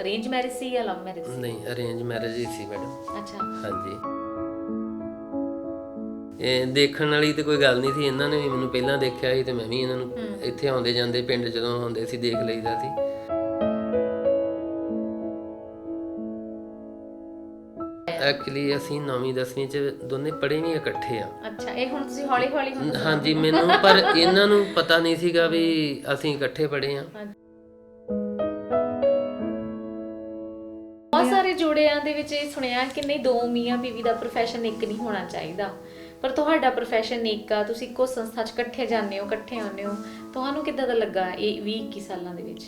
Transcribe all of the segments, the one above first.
Arrange marriage ਸੀ ਜਾਂ ਲਵ marriage ਸੀ? ਨਹੀਂ ਅਰੇਂਜ ਮੈਰਿਜ ਹੀ ਸੀ ਮੈਡਮ ਅੱਛਾ। ਹਾਂਜੀ। ਇਹ ਦੇਖਣ ਵਾਲੀ ਤੇ ਕੋਈ ਗੱਲ ਨਹੀਂ ਸੀ ਇਹਨਾਂ ਨੇ ਵੀ ਮੈਨੂੰ ਪਹਿਲਾਂ ਦੇਖਿਆ ਸੀ ਤੇ ਮੈਂ ਵੀ ਇਹਨਾਂ ਨੂੰ ਇੱਥੇ ਆਉਂਦੇ ਜਾਂਦੇ ਪਿੰਡ ਜਦੋਂ ਆਉਂਦੇ ਸੀ ਦੇਖ ਲਈਦਾ ਸੀ। ਐਕਚੁਅਲੀ ਅਸੀਂ 9ਵੀਂ 10ਵੀਂ ਚ ਦੋਨੇ ਪੜ੍ਹੇ ਨਹੀਂ ਇਕੱਠੇ ਆ। ਅੱਛਾ ਇਹ ਹੁਣ ਤੁਸੀਂ ਹੌਲੀ ਹੌਲੀ ਹੁਣ ਹਾਂਜੀ ਮੈਨੂੰ ਪਰ ਇਹਨਾਂ ਨੂੰ ਪਤਾ ਨਹੀਂ ਸੀਗਾ ਵੀ ਅਸੀਂ ਇਕੱਠੇ ਪੜ੍ਹੇ ਆ। ਬਹੁਤ ਸਾਰੇ ਦੇ ਵਿੱਚ ਇਹ ਸੁਣਿਆ ਕਿ ਨਹੀਂ, ਦੋ ਮੀਆਂ ਬੀਵੀ ਦਾ profession ਇੱਕ ਨਹੀਂ ਹੋਣਾ ਚਾਹੀਦਾ। ਪਰ ਤੁਹਾਡਾ profession ਇੱਕ ਆ, ਤੁਸੀਂ ਇੱਕੋ ਸੰਸਥਾ 'ਚ ਇਕੱਠੇ ਜਾਂਦੇ ਹੋ, ਇਕੱਠੇ ਆਉਂਦੇ ਹੋ। ਤੁਹਾਨੂੰ ਕਿੱਦਾਂ ਦਾ ਲੱਗਾ ਇਹ 20 21 ਸਾਲਾਂ ਦੇ ਵਿੱਚ?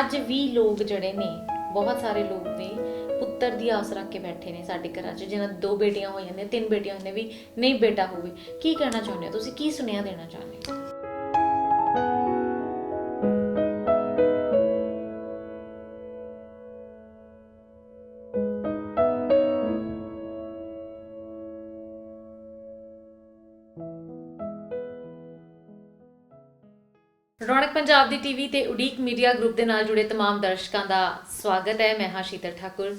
ਅੱਜ ਵੀ ਲੋਕ ਜਿਹੜੇ ਨੇ, ਬਹੁਤ ਸਾਰੇ ਲੋਕ ਨੇ, ਪੁੱਤਰ ਦੀ ਆਸ ਰੱਖ ਕੇ ਬੈਠੇ ਨੇ ਸਾਡੇ ਘਰਾਂ 'ਚ ਜਿਹਨਾਂ ਦੋ ਬੇਟੀਆਂ ਹੋਈਆਂ ਨੇ, ਤਿੰਨ ਬੇਟੀਆਂ ਹੋਈਆਂ ਵੀ ਨਹੀਂ ਬੇਟਾ ਹੋਵੇ। ਕੀ ਕਹਿਣਾ ਚਾਹੁੰਦੇ ਹੋ? ਤੁਸੀਂ ਕੀ ਸੁਨੇਹਾ ਦੇਣਾ ਚਾਹੁੰਦੇ ਹੋ? ਪੰਜਾਬ ਦੀ ਟੀਵੀ ਤੇ ਉਡੀਕ ਮੀਡੀਆ ਗਰੁੱਪ ਦੇ ਨਾਲ ਜੁੜੇ ਤਮਾਮ ਦਰਸ਼ਕਾਂ ਦਾ ਸਵਾਗਤ ਹੈ। ਮੈਂ ਹਾਂ ਸ਼ੀਤਲ ਠਾਕੁਰ।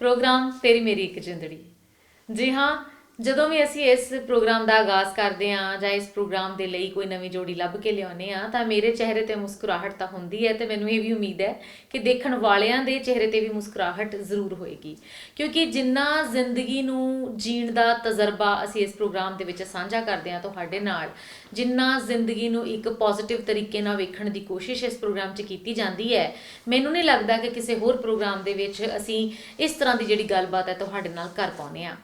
ਪ੍ਰੋਗਰਾਮ ਤੇਰੀ ਮੇਰੀ ਇੱਕ ਜਿੰਦੜੀ। ਜੀ ਹਾਂ ਜਦੋਂ ਵੀ ਅਸੀਂ ਇਸ ਪ੍ਰੋਗਰਾਮ ਦਾ ਆਗਾਜ਼ ਕਰਦੇ ਹਾਂ ਜਾਂ ਇਸ ਪ੍ਰੋਗਰਾਮ ਦੇ ਲਈ ਕੋਈ ਨਵੀਂ ਜੋੜੀ ਲੱਭ ਕੇ ਲਿਆਉਂਦੇ ਹਾਂ, ਤਾਂ ਮੇਰੇ ਚਿਹਰੇ ਤੇ ਮੁਸਕਰਾਹਟ ਤਾਂ ਹੁੰਦੀ ਹੈ ਤੇ ਮੈਨੂੰ ਇਹ ਵੀ ਉਮੀਦ ਹੈ ਕਿ ਦੇਖਣ ਵਾਲਿਆਂ ਦੇ ਚਿਹਰੇ ਤੇ ਵੀ ਮੁਸਕਰਾਹਟ ਜ਼ਰੂਰ ਹੋਏਗੀ। ਕਿਉਂਕਿ ਜਿੰਨਾ ਜ਼ਿੰਦਗੀ ਨੂੰ ਜੀਣ ਦਾ ਤਜਰਬਾ ਅਸੀਂ ਇਸ ਪ੍ਰੋਗਰਾਮ ਦੇ ਵਿੱਚ ਸਾਂਝਾ ਕਰਦੇ ਹਾਂ ਤੁਹਾਡੇ ਨਾਲ, ਜਿੰਨਾ ਜ਼ਿੰਦਗੀ ਨੂੰ ਇੱਕ ਪੋਜ਼ਿਟਿਵ ਤਰੀਕੇ ਨਾਲ ਵੇਖਣ ਦੀ ਕੋਸ਼ਿਸ਼ ਇਸ ਪ੍ਰੋਗਰਾਮ 'ਚ ਕੀਤੀ ਜਾਂਦੀ ਹੈ, ਮੈਨੂੰ ਨਹੀਂ ਲੱਗਦਾ ਕਿ ਕਿਸੇ ਹੋਰ ਪ੍ਰੋਗਰਾਮ ਦੇ ਵਿੱਚ ਅਸੀਂ ਇਸ ਤਰ੍ਹਾਂ ਦੀ ਜਿਹੜੀ ਗੱਲਬਾਤ ਹੈ ਤੁਹਾਡੇ ਨਾਲ ਕਰ ਪਾਉਂਦੇ ਹਾਂ।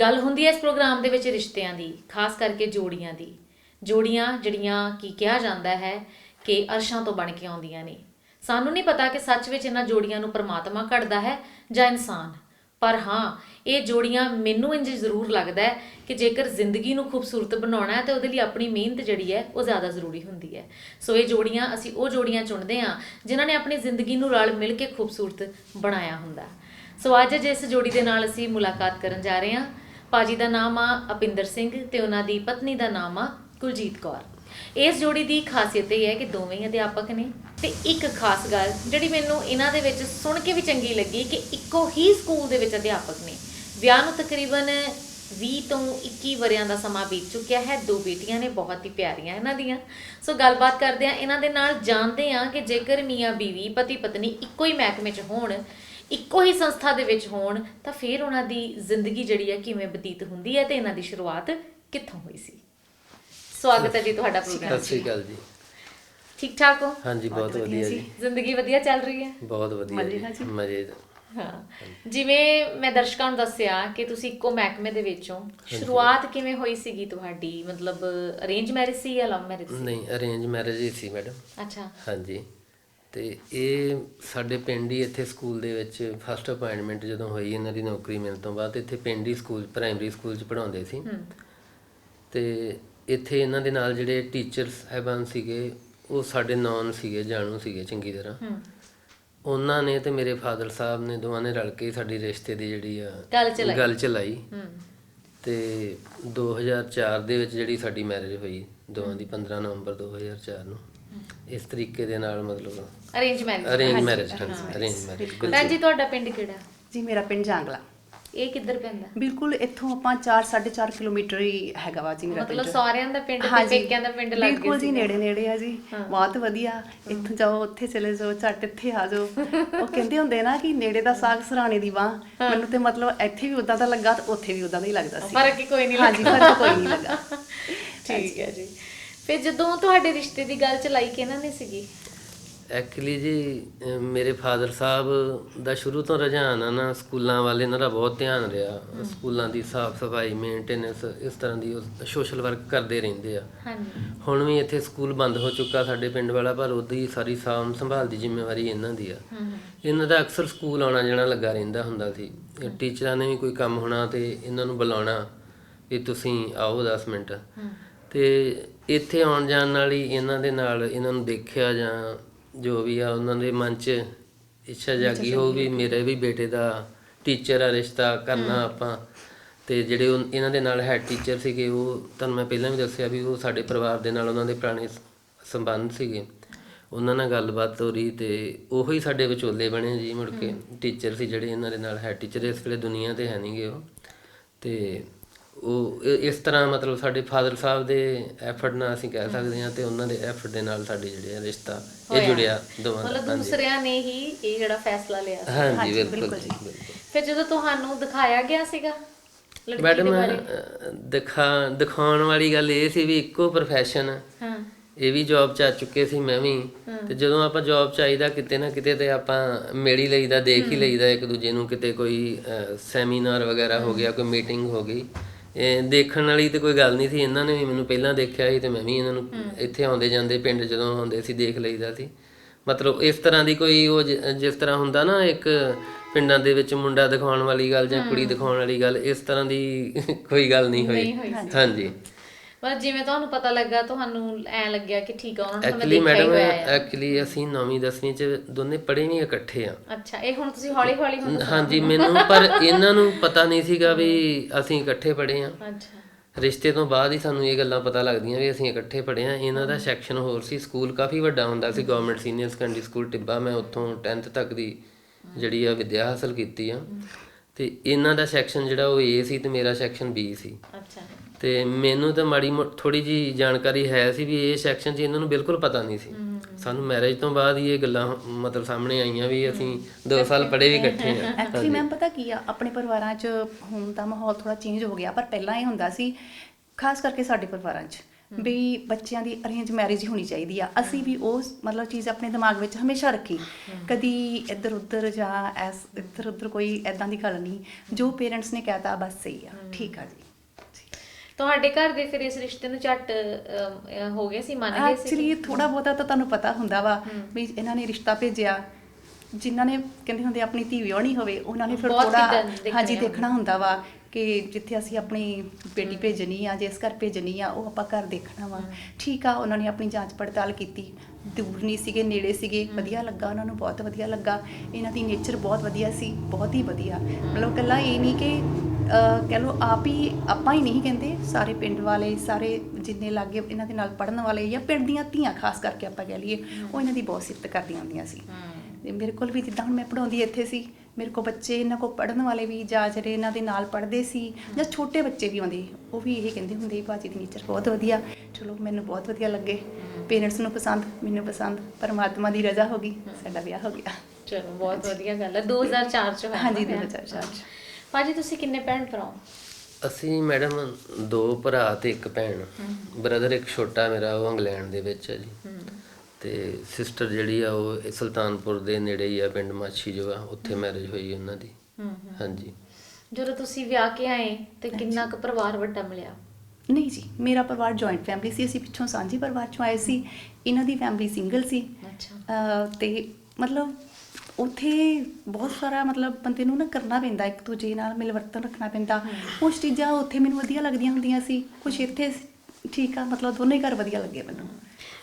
ਗੱਲ ਹੁੰਦੀ ਹੈ ਇਸ ਪ੍ਰੋਗਰਾਮ ਦੇ ਵਿੱਚ ਰਿਸ਼ਤਿਆਂ ਦੀ, ਖਾਸ ਕਰਕੇ ਜੋੜੀਆਂ ਦੀ। ਜੋੜੀਆਂ ਜਿਹੜੀਆਂ ਕੀ ਕਿਹਾ ਜਾਂਦਾ ਹੈ ਕਿ ਅਰਸ਼ਾਂ ਤੋਂ ਬਣ ਕੇ ਆਉਂਦੀਆਂ ਨੇ। ਸਾਨੂੰ ਨਹੀਂ ਪਤਾ ਕਿ ਸੱਚ ਵਿੱਚ ਇਹਨਾਂ ਜੋੜੀਆਂ ਨੂੰ ਪਰਮਾਤਮਾ ਘੜਦਾ ਹੈ ਜਾਂ ਇਨਸਾਨ। ਪਰ ਹਾਂ ਇਹ ਜੋੜੀਆਂ ਮੈਨੂੰ ਇੰਜ ਜ਼ਰੂਰ ਲੱਗਦਾ ਹੈ ਕਿ ਜੇਕਰ ਜ਼ਿੰਦਗੀ ਨੂੰ ਖੂਬਸੂਰਤ ਬਣਾਉਣਾ ਹੈ, ਤੇ ਉਹਦੇ ਲਈ ਆਪਣੀ ਮਿਹਨਤ ਜਿਹੜੀ ਹੈ, ਉਹ ਜ਼ਿਆਦਾ ਜ਼ਰੂਰੀ ਹੁੰਦੀ ਹੈ। ਸੋ ਇਹ ਜੋੜੀਆਂ, ਅਸੀਂ ਉਹ ਜੋੜੀਆਂ ਚੁਣਦੇ ਹਾਂ, ਜਿਨ੍ਹਾਂ ਨੇ ਆਪਣੀ ਜ਼ਿੰਦਗੀ ਨੂੰ ਰਲ ਮਿਲ ਕੇ ਖੂਬਸੂਰਤ ਬਣਾਇਆ ਹੁੰਦਾ ਸੋ ਅੱਜ ਜਿਸ ਜੋੜੀ ਦੇ ਨਾਲ ਅਸੀਂ ਮੁਲਾਕਾਤ ਕਰਨ ਜਾ ਰਹੇ ਹਾਂ। ਪਾਜੀ ਦਾ ਨਾਮ ਆ ਅਪਿੰਦਰ ਸਿੰਘ ਤੇ ਉਹਨਾਂ ਦੀ ਪਤਨੀ ਦਾ ਨਾਮ ਆ ਕੁਲਜੀਤ ਕੌਰ। ਇਸ ਜੋੜੀ ਦੀ ਖਾਸੀਅਤ ਇਹ ਹੈ ਕਿ ਦੋਵੇਂ ਹੀ ਅਧਿਆਪਕ ਨੇ ਤੇ ਇੱਕ ਖਾਸ ਗੱਲ ਜਿਹੜੀ ਮੈਨੂੰ ਇਹਨਾਂ ਦੇ ਵਿੱਚ ਸੁਣ ਕੇ ਵੀ ਚੰਗੀ ਲੱਗੀ ਕਿ ਇੱਕੋ ਹੀ ਸਕੂਲ ਦੇ ਵਿੱਚ ਅਧਿਆਪਕ ਨੇ। ਵਿਆਹ ਨੂੰ ਤਕਰੀਬਨ 20 ਤੋਂ 21 ਵਰਿਆਂ ਦਾ ਸਮਾਂ ਬੀਤ ਚੁੱਕਿਆ ਹੈ। ਦੋ ਬੇਟੀਆਂ ਨੇ ਬਹੁਤ ਹੀ ਪਿਆਰੀਆਂ ਇਹਨਾਂ ਦੀਆਂ। ਸੋ ਗੱਲਬਾਤ ਕਰਦੇ ਆ ਇਹਨਾਂ ਦੇ ਨਾਲ ਜਾਣਦੇ ਆ ਕਿ ਜੇਕਰ ਮੀਆਂ ਬੀਵੀ ਪਤੀ ਪਤਨੀ ਇੱਕੋ ਹੀ ਮਹਿਕਮੇ 'ਚ ਹੋਣ ਇੱਕੋ ਹੀ ਸੰਸਥਾ ਦੇ ਵਿੱਚ ਹੋਣ ਤਾਂ ਫਿਰ ਉਹਨਾਂ ਦੀ ਜ਼ਿੰਦਗੀ ਜਿਹੜੀ ਹੈ ਕਿਵੇਂ ਬਤੀਤ ਹੁੰਦੀ ਹੈ ਤੇ ਇਹਨਾਂ ਦੀ ਸ਼ੁਰੂਆਤ ਕਿੱਥੋਂ ਹੋਈ ਸੀ? ਸਵਾਗਤ ਹੈ ਜੀ ਤੁਹਾਡਾ ਪ੍ਰੋਗਰਾਮ ਸਤਿ ਸ੍ਰੀ ਅਕਾਲ ਜੀ। ਠੀਕ ਠਾਕ ਹੋ? ਹਾਂਜੀ ਬਹੁਤ ਵਧੀਆ ਜੀ। ਜ਼ਿੰਦਗੀ ਵਧੀਆ ਚੱਲ ਰਹੀ ਹੈ? ਬਹੁਤ ਵਧੀਆ ਜੀ। ਮਜ਼ੇ ਹਾਂ। ਜਿਵੇਂ ਮੈਂ ਦਰਸ਼ਕਾਂ ਨੂੰ ਦੱਸਿਆ ਕਿ ਤੁਸੀਂ ਇੱਕੋ ਮਹਿਕਮੇ ਦੇ ਵਿੱਚੋਂ ਸ਼ੁਰੂਆਤ ਕਿਵੇਂ ਹੋਈ ਸੀਗੀ ਤੁਹਾਡੀ? ਮਤਲਬ ਅਰੇਂਜ ਮੈਰਿਜ ਸੀ ਜਾਂ ਲਵ ਮੈਰਿਜ ਸੀ? ਨਹੀਂ ਅਰੇਂਜ ਮੈਰਿਜ ਹੀ ਸੀ ਮੈਡਮ ਅੱਛਾ। ਹਾਂਜੀ। ਤੇ ਇਹ ਸਾਡੇ ਪਿੰਡ ਹੀ ਇੱਥੇ ਸਕੂਲ ਦੇ ਵਿੱਚ ਫਸਟ ਅਪਾਇੰਟਮੈਂਟ ਜਦੋਂ ਹੋਈ ਇਹਨਾਂ ਦੀ ਨੌਕਰੀ ਮਿਲਣ ਤੋਂ ਬਾਅਦ ਇੱਥੇ ਪਿੰਡ ਹੀ ਸਕੂਲ ਪ੍ਰਾਇਮਰੀ ਸਕੂਲ 'ਚ ਪੜ੍ਹਾਉਂਦੇ ਸੀ। ਤੇ ਇੱਥੇ ਇਹਨਾਂ ਦੇ ਨਾਲ ਜਿਹੜੇ ਟੀਚਰ ਸਾਹਿਬਾਨ ਸੀਗੇ ਉਹ ਸਾਡੇ ਨੌਨ ਸੀਗੇ ਜਾਣੂ ਸੀਗੇ ਚੰਗੀ ਤਰ੍ਹਾਂ। ਹੂੰ। ਉਹਨਾਂ ਨੇ ਤੇ ਮੇਰੇ ਫਾਦਰ ਸਾਹਿਬ ਨੇ ਦੋਵਾਂ ਨੇ ਰਲ ਕੇ ਸਾਡੀ ਰਿਸ਼ਤੇ ਦੀ ਜਿਹੜੀ ਆ ਗੱਲ ਚਲਾਈ। ਗੱਲ ਚਲਾਈ। ਹੂੰ। ਤੇ 2004 ਦੇ ਵਿੱਚ ਜਿਹੜੀ ਸਾਡੀ ਮੈਰਿਜ ਹੋਈ ਦੋਵਾਂ ਦੀ 15 ਨਵੰਬਰ 2004 ਨੂੰ। ਇਸ ਤਰੀਕੇ ਦੇ ਨਾਲ ਮਤਲਬ ਅਰੇਂਜ ਮੈਰਿਜ ਅਰੇਂਜ ਮੈਰਿਜ ਹਾਂਜੀ। ਅਰੇਂਜ ਮੈਰਿਜ ਭੈਣ ਜੀ ਤੁਹਾਡਾ ਪਿੰਡ ਕਿਹੜਾ? ਜੀ ਮੇਰਾ ਪਿੰਡ ਜਾਂਗਲਾ। ਇਹ ਕਿੱਧਰ ਪੈਂਦਾ? ਬਿਲਕੁਲ ਇੱਥੋਂ ਆਪਾਂ 4 4.5 ਕਿਲੋਮੀਟਰ ਹੀ ਹੈਗਾ ਵਾ ਜੀ ਮੇਰਾ ਪਿੰਡ। ਮਤਲਬ ਸਾਰਿਆਂ ਦਾ ਪਿੰਡ ਤੇ। ਪੇਕਿਆਂ ਦਾ ਪਿੰਡ ਲੱਗ ਬਿਲਕੁਲ ਗਿਆ ਜੀ ਨੇੜੇ ਨੇੜੇ ਆ ਜੀ। ਬਹੁਤ ਵਧੀਆ। ਇੱਥੋਂ ਜਾਓ ਉੱਥੇ ਚਲੇ ਜਾਓ ਝੱਟ ਇੱਥੇ ਆ ਜਾਓ। ਉਹ ਕਹਿੰਦੇ ਹੁੰਦੇ ਨਾ ਕਿ ਨੇੜੇ ਦਾ ਸਾਗ ਸਰਾਣੇ ਦੀ ਬਾਹ ਮੈਨੂੰ ਤੇ ਮਤਲਬ ਇੱਥੇ ਵੀ ਉਦਾਂ ਦਾ ਲੱਗਾ ਤੇ ਉੱਥੇ ਵੀ ਉਦਾਂ ਦਾ ਹੀ ਲੱਗਦਾ ਸੀ। ਫ਼ਰਕ ਕੋਈ ਨਹੀਂ ਹਾਂਜੀ ਫ਼ਰਕ ਕੋਈ ਨਹੀਂ ਲੱਗਾ। ਠੀਕ ਹੈ ਜੀ। ਫਿਰ ਜਦੋਂ ਤੁਹਾਡੇ ਰਿਸ਼ਤੇ ਦੀ ਗੱਲ ਚਲਾਈ ਕਿਹਨਾਂ ਨੇ ਸੀਗੀ? ਐਕਚੁਅਲੀ ਜੀ ਮੇਰੇ ਫਾਦਰ ਸਾਹਿਬ ਦਾ ਸ਼ੁਰੂ ਤੋਂ ਰੁਝਾਨ ਆ ਨਾ ਸਕੂਲਾਂ ਵਾਲੇ ਇਹਨਾਂ ਦਾ ਬਹੁਤ ਧਿਆਨ ਰਿਹਾ। ਸਕੂਲਾਂ ਦੀ ਸਾਫ਼ ਸਫ਼ਾਈ ਮੇਨਟੇਨੈਂਸ ਇਸ ਤਰ੍ਹਾਂ ਦੀ ਸੋਸ਼ਲ ਵਰਕ ਕਰਦੇ ਰਹਿੰਦੇ ਆ। ਹਾਂਜੀ। ਹੁਣ ਵੀ ਇੱਥੇ ਸਕੂਲ ਬੰਦ ਹੋ ਚੁੱਕਾ ਸਾਡੇ ਪਿੰਡ ਵਾਲਾ ਪਰ ਉਹਦੀ ਸਾਰੀ ਸਾਂਭ ਸੰਭਾਲ ਦੀ ਜ਼ਿੰਮੇਵਾਰੀ ਇਹਨਾਂ ਦੀ ਆ। ਇਹਨਾਂ ਦਾ ਅਕਸਰ ਸਕੂਲ ਆਉਣਾ ਜਾਣਾ ਲੱਗਾ ਰਹਿੰਦਾ ਹੁੰਦਾ ਸੀ। ਟੀਚਰਾਂ ਨੇ ਵੀ ਕੋਈ ਕੰਮ ਹੋਣਾ ਤੇ ਇਹਨਾਂ ਨੂੰ ਬੁਲਾਉਣਾ ਵੀ ਤੁਸੀਂ ਆਓ 10 ਮਿੰਟ। ਤੇ ਇੱਥੇ ਆਉਣ ਜਾਣ ਨਾਲ ਹੀ ਇਹਨਾਂ ਦੇ ਨਾਲ ਇਹਨਾਂ ਨੂੰ ਦੇਖਿਆ ਜਾਂ ਜੋ ਵੀ ਆ ਉਹਨਾਂ ਦੇ ਮਨ 'ਚ ਇੱਛਾ ਜਾਗੀ ਹੋ ਵੀ ਮੇਰੇ ਵੀ ਬੇਟੇ ਦਾ ਟੀਚਰ ਆ ਰਿਸ਼ਤਾ ਕਰਨਾ ਆਪਾਂ। ਤੇ ਜਿਹੜੇ ਉਹ- ਇਹਨਾਂ ਦੇ ਨਾਲ ਹੈਡ ਟੀਚਰ ਸੀਗੇ ਉਹ ਤੁਹਾਨੂੰ ਮੈਂ ਪਹਿਲਾਂ ਵੀ ਦੱਸਿਆ ਵੀ ਉਹ ਸਾਡੇ ਪਰਿਵਾਰ ਦੇ ਨਾਲ ਉਹਨਾਂ ਦੇ ਪੁਰਾਣੇ ਸ- ਸੰਬੰਧ ਸੀਗੇ। ਉਹਨਾਂ ਨਾਲ ਗੱਲਬਾਤ ਹੋ ਰਹੀ ਤੇ ਉਹੋ ਸਾਡੇ ਵਿਚੋਲੇ ਬਣੇ ਜੀ ਮੁੜ ਕੇ। ਟੀਚਰ ਸੀ ਜਿਹੜੇ ਇਹਨਾਂ ਦੇ ਨਾਲ ਹੈ ਟੀਚਰ ਇਸ ਵੇਲੇ ਦੁਨੀਆ ਤੇ ਹੈ ਨਹੀਂਗੇ ਉਹ। ਤੇ ਉਹ ਇਸ ਤਰ੍ਹਾਂ ਮਤਲਬ ਸਾਡੇ ਫਾਦਰ ਸਾਹਿਬ ਦੇ ਐਫਰਟ ਨਾਲ ਅਸੀਂ ਕਹਿ ਸਕਦੇ ਹਾਂ ਤੇ ਉਹਨਾਂ ਦੇ ਐਫਰਟ ਦੇ ਨਾਲ ਸਾਡੇ ਜਿਹੜੇ ਰਿਸ਼ਤਾ ਇਹ ਜੁੜਿਆ ਦੋਵਾਂ ਦਾ। ਮਤਲਬ ਦੂਸਰਿਆਂ ਨੇ ਹੀ ਇਹ ਜਿਹੜਾ ਫੈਸਲਾ ਲਿਆ ਸੀ। ਹਾਂਜੀ ਬਿਲਕੁਲ ਜੀ ਫਿਰ ਜਦੋਂ ਤੁਹਾਨੂੰ ਦਿਖਾਇਆ ਗਿਆ ਸੀਗਾ ਲੜਕੀ ਦੇ ਮੈਡਮ ਦਿਖਾ ਦਿਖਾਉਣ ਵਾਲੀ ਗੱਲ ਇਹ ਸੀ ਵੀ ਇੱਕੋ profession ਹੈ। ਇਹ ਵੀ ਜੌਬ ਚ ਆ ਚੁੱਕੇ ਸੀ ਮੈਂ ਵੀ। ਤੇ ਜਦੋਂ ਆਪਾਂ ਜੌਬ ਚ ਆਈਦਾ ਕਿਤੇ ਨਾ ਕਿਤੇ ਤੇ ਆਪਾਂ ਹੀ ਲਈਦਾ ਦੇਖ ਹੀ ਲਈਦਾ ਇੱਕ ਦੂਜੇ ਨੂੰ ਕਿਤੇ ਕੋਈ ਸੈਮੀਨਾਰ ਵਗੈਰਾ ਹੋ ਗਿਆ ਕੋਈ ਮੀਟਿੰਗ ਹੋ ਗਈ। ਦੇਖਣ ਵਾਲੀ ਤੇ ਕੋਈ ਗੱਲ ਨਹੀਂ ਸੀ ਇਹਨਾਂ ਨੇ ਵੀ ਮੈਨੂੰ ਪਹਿਲਾਂ ਦੇਖਿਆ ਸੀ ਤੇ ਮੈਂ ਵੀ ਇਹਨਾਂ ਨੂੰ ਇੱਥੇ ਆਉਂਦੇ ਜਾਂਦੇ ਪਿੰਡ ਜਦੋਂ ਆਉਂਦੇ ਸੀ ਦੇਖ ਲਈਦਾ ਸੀ। ਮਤਲਬ ਇਸ ਤਰ੍ਹਾਂ ਦੀ ਕੋਈ ਉਹ ਜਿਸ ਤਰ੍ਹਾਂ ਹੁੰਦਾ ਨਾ ਇੱਕ ਪਿੰਡਾਂ ਦੇ ਵਿੱਚ ਮੁੰਡਾ ਦਿਖਾਉਣ ਵਾਲੀ ਗੱਲ ਜਾਂ ਕੁੜੀ ਦਿਖਾਉਣ ਵਾਲੀ ਗੱਲ ਇਸ ਤਰ੍ਹਾਂ ਦੀ ਕੋਈ ਗੱਲ ਨਹੀਂ ਹੋਈ। ਹਾਂਜੀ। ਮਤਲਬ ਜਿਵੇਂ ਤੁਹਾਨੂੰ ਪਤਾ ਲੱਗਾ ਤੁਹਾਨੂੰ ਐ ਲੱਗਿਆ ਕਿ ਠੀਕ ਆ ਉਹਨਾਂ ਨੂੰ ਮੈਂ ਐਕਚੁਅਲੀ ਦੇਖਿਆ ਹੀ ਮੈਡਮ ਹੋਇਆ ਹੈ। ਐਕਚੁਅਲੀ ਅਸੀਂ 9ਵੀਂ 10ਵੀਂ ਚ ਦੋਨੇ ਪੜ੍ਹੇ ਵੀ ਇਕੱਠੇ ਆ। ਅੱਛਾ ਇਹ ਹੁਣ ਤੁਸੀਂ ਹੌਲੀ ਹੌਲੀ ਹੁਣ ਹਾਂਜੀ ਮੈਨੂੰ ਪਰ ਇਹਨਾਂ ਨੂੰ ਪਤਾ ਨਹੀਂ ਸੀਗਾ ਵੀ ਅਸੀਂ ਇਕੱਠੇ ਪੜ੍ਹੇ ਆ। ਅੱਛਾ। ਰਿਸ਼ਤੇ ਤੋਂ ਬਾਅਦ ਹੀ ਸਾਨੂੰ ਇਹ ਗੱਲਾਂ ਪਤਾ ਲੱਗਦੀਆਂ ਵੀ ਅਸੀਂ ਇਕੱਠੇ ਪੜ੍ਹੇ ਆ। ਇਹਨਾਂ ਦਾ ਸੈਕਸ਼ਨ ਹੋਰ ਸੀ ਸਕੂਲ ਕਾਫੀ ਵੱਡਾ ਹੁੰਦਾ ਸੀ government senior secondary school Tibba ਮੈਂ ਉੱਥੋਂ 10th ਤੱਕ ਦੀ ਜਿਹੜੀ ਆ ਵਿਦਿਆ ਹਾਸਲ ਕੀਤੀ ਆ। ਤੇ ਇਹਨਾਂ ਦਾ ਸੈਕਸ਼ਨ ਜਿਹੜਾ ਉਹ A ਸੀ ਤੇ ਮੇਰਾ ਸੈਕਸ਼ਨ B ਸੀ। ਅੱਛਾ। ਤੇ ਮੈਨੂੰ ਤਾਂ ਮਾੜੀ ਥੋੜੀ ਜੀ ਜਾਣਕਾਰੀ ਹੈ ਸੀ ਵੀ ਇਹ ਸੈਕਸ਼ਨ 'ਚ ਇਹਨਾਂ ਨੂੰ ਬਿਲਕੁਲ ਪਤਾ ਨਹੀਂ ਸੀ। ਸਾਨੂੰ ਮੈਰਿਜ ਤੋਂ ਬਾਅਦ ਹੀ ਇਹ ਗੱਲਾਂ ਮਤਲਬ ਸਾਹਮਣੇ ਆਈਆਂ ਵੀ ਅਸੀਂ 2 ਸਾਲ ਪੜ੍ਹੇ ਵੀ ਇਕੱਠੇ ਆ। ਐਕਚੁਅਲੀ ਮੈਮ ਪਤਾ ਕੀ ਆ ਆਪਣੇ ਪਰਿਵਾਰਾਂ 'ਚ ਹੁਣ ਤਾਂ ਮਾਹੌਲ ਥੋੜਾ ਚੇਂਜ ਹੋ ਗਿਆ ਪਰ ਪਹਿਲਾਂ ਇਹ ਹੁੰਦਾ ਸੀ ਖਾਸ ਕਰਕੇ ਸਾਡੇ ਪਰਿਵਾਰਾਂ 'ਚ। ਵੀ ਬੱਚਿਆਂ ਦੀ ਅਰੇਂਜ ਮੈਰਿਜ ਹੋਣੀ ਚਾਹੀਦੀ ਆ। ਅਸੀਂ ਵੀ ਉਹ ਮਤਲਬ ਚੀਜ਼ ਆਪਣੇ ਦਿਮਾਗ ਵਿੱਚ ਹਮੇਸ਼ਾ ਰੱਖੀ। ਕਦੀ ਇੱਧਰ ਉੱਧਰ ਜਾਂ ਐਸ ਇੱਧਰ ਉੱਧਰ ਕੋਈ ਐਦਾਂ ਦੀ ਗੱਲ ਨਹੀਂ। ਜੋ ਪੇਰੈਂਟਸ ਨੇ ਕਹਿਤਾ ਬਸ ਸਹੀ ਆ। ਠੀਕ ਆ ਜੀ। ਤੁਹਾਡੇ ਘਰ ਦੇ ਫਿਰ ਇਸ ਰਿਸ਼ਤੇ ਨੂੰ ਝੱਟ ਹੋ ਗਏ ਸੀ? ਮੰਨ ਗਏ ਸੀ ਐਕਚੁਅਲੀ ਥੋੜਾ ਬਹੁਤਾ ਤਾਂ ਤੁਹਾਨੂੰ ਪਤਾ ਹੁੰਦਾ ਵਾ ਵੀ ਇਹਨਾਂ ਨੇ ਰਿਸ਼ਤਾ ਭੇਜਿਆ। ਜਿਨ੍ਹਾਂ ਨੇ ਕਹਿੰਦੇ ਹੁੰਦੇ ਆਪਣੀ ਧੀ ਵਿਆਹਣੀ ਹੋਵੇ ਉਹਨਾਂ ਨੇ ਫਿਰ ਥੋੜਾ ਹਾਂਜੀ। ਦੇਖਣਾ ਹੁੰਦਾ ਵਾ। ਕਿ ਜਿੱਥੇ ਅਸੀਂ ਆਪਣੀ ਬੇਟੀ ਭੇਜਣੀ ਆ ਜਿਸ ਘਰ ਭੇਜਣੀ ਆ ਉਹ ਆਪਾਂ ਘਰ ਦੇਖਣਾ ਵਾ। ਠੀਕ ਆ ਉਹਨਾਂ ਨੇ ਆਪਣੀ ਜਾਂਚ ਪੜਤਾਲ ਕੀਤੀ। ਦੂਰ ਨਹੀਂ ਸੀਗੇ ਨੇੜੇ ਸੀਗੇ। ਵਧੀਆ ਲੱਗਾ ਉਹਨਾਂ ਨੂੰ ਬਹੁਤ ਵਧੀਆ ਲੱਗਾ। ਇਹਨਾਂ ਦੀ ਨੇਚਰ ਬਹੁਤ ਵਧੀਆ ਸੀ ਬਹੁਤ ਹੀ ਵਧੀਆ। ਮਤਲਬ ਕੱਲਾ ਇਹ ਨਹੀਂ ਕਿ ਕਹਿ ਲਓ ਆਪ ਹੀ ਆਪਾਂ ਹੀ ਨਹੀਂ ਕਹਿੰਦੇ। ਸਾਰੇ ਪਿੰਡ ਵਾਲੇ ਸਾਰੇ ਜਿੰਨੇ ਲਾਗੇ ਇਹਨਾਂ ਦੇ ਨਾਲ ਪੜਨ ਵਾਲੇ ਜਾਂ ਪਿੰਡ ਦੀਆਂ ਧੀਆਂ ਖਾਸ ਕਰਕੇ ਆਪਾਂ ਕਹਿ ਲਈਏ ਉਹ ਇਹਨਾਂ ਦੀ ਬਹੁਤ ਸਿਫਤ ਕਰਦੀਆਂ ਹੁੰਦੀਆਂ ਸੀ। ਤੇ ਮੇਰੇ ਕੋਲ ਵੀ ਜਿੱਦਾਂ ਹੁਣ ਮੈਂ ਪੜਾਉਂਦੀ ਇੱਥੇ ਸੀ ਮੇਰੇ ਕੋਲ ਬੱਚੇ ਇਹਨਾਂ ਕੋਲ ਪੜਨ ਵਾਲੇ ਵੀ ਜਾਂ ਜਿਹੜੇ ਇਹਨਾਂ ਦੇ ਨਾਲ ਪੜਦੇ ਸੀ ਜਾਂ ਛੋਟੇ ਬੱਚੇ ਵੀ ਆਉਂਦੇ ਉਹ ਵੀ ਇਹ ਕਹਿੰਦੇ ਹੁੰਦੇ ਬਾਜੀ ਦੀ ਨੇਚਰ ਬਹੁਤ ਵਧੀਆ। ਚਲੋ ਮੈਨੂੰ ਬਹੁਤ ਵਧੀਆ ਲੱਗੇ। ਪੇਰੈਂਟਸ ਨੂੰ ਪਸੰਦ ਮੈਨੂੰ ਪਸੰਦ। ਪਰਮਾਤਮਾ ਦੀ ਰਜ਼ਾ ਹੋ ਗਈ ਸਾਡਾ ਵਿਆਹ ਹੋ ਗਿਆ। ਚਲੋ ਬਹੁਤ ਵਧੀਆ ਗੱਲ ਹੈ। 2004 ਚ ਹੋਇਆ ਹਾਂਜੀ, ਨਾ ਵਿਆਹ? 2004 ਚ। ਭਾਜੀ ਤੁਸੀਂ ਕਿੰਨੇ ਭੈਣ ਭਰਾ ਹੋ? ਅਸੀਂ ਮੈਡਮ ਦੋ ਭਰਾ ਤੇ ਇੱਕ ਭੈਣ। ਬ੍ਰਦਰ ਇੱਕ ਛੋਟਾ ਮੇਰਾ ਉਹ ਇੰਗਲੈਂਡ ਦੇ ਵਿੱਚ ਹੈ ਜੀ। ਤੇ ਸਿਸਟਰ ਜਿਹੜੀ ਆ ਉਹ ਸੁਲਤਾਨਪੁਰ ਦੇ ਨੇੜੇ ਹੀ ਆ ਪਿੰਡ ਮਾਛੀ ਜੋ ਆ ਉੱਥੇ ਮੈਰਿਜ ਹੋਈ ਉਹਨਾਂ ਦੀ। ਹੂੰ ਹਾਂਜੀ। ਜਦੋਂ ਤੁਸੀਂ ਵਿਆਹ ਕੇ ਆਏ ਤੇ ਕਿੰਨਾ ਕੁ ਪਰਿਵਾਰ ਵੱਡਾ ਮਿਲਿਆ? ਨਹੀਂ ਜੀ ਮੇਰਾ ਪਰਿਵਾਰ ਜੁਆਇੰਟ ਫੈਮਿਲੀ ਸੀ ਅਸੀਂ ਪਿੱਛੋਂ ਸਾਂਝੀ ਪਰਿਵਾਰ ਚੋਂ ਆਏ ਸੀ। ਇਹਨਾਂ ਦੀ ਫੈਮਿਲੀ ਸਿੰਗਲ ਸੀ। ਅੱਛਾ। ਅਹ ਤੇ ਮਤਲਬ ਉੱਥੇ ਬਹੁਤ ਸਾਰਾ ਮਤਲਬ ਬੰਦੇ ਨੂੰ ਨਾ ਕਰਨਾ ਪੈਂਦਾ ਇੱਕ ਦੂਜੇ ਨਾਲ ਮਿਲਵਰਤਨ ਰੱਖਣਾ ਪੈਂਦਾ। ਕੁਝ ਚੀਜ਼ਾਂ ਉੱਥੇ ਮੈਨੂੰ ਵਧੀਆ ਲੱਗਦੀਆਂ ਹੁੰਦੀਆਂ ਸੀ ਕੁਝ ਇੱਥੇ ਸ- ਠੀਕ ਆ ਮਤਲਬ ਦੋਨੇ ਘਰ ਵਧੀਆ ਲੱਗੇ ਮੈਨੂੰ।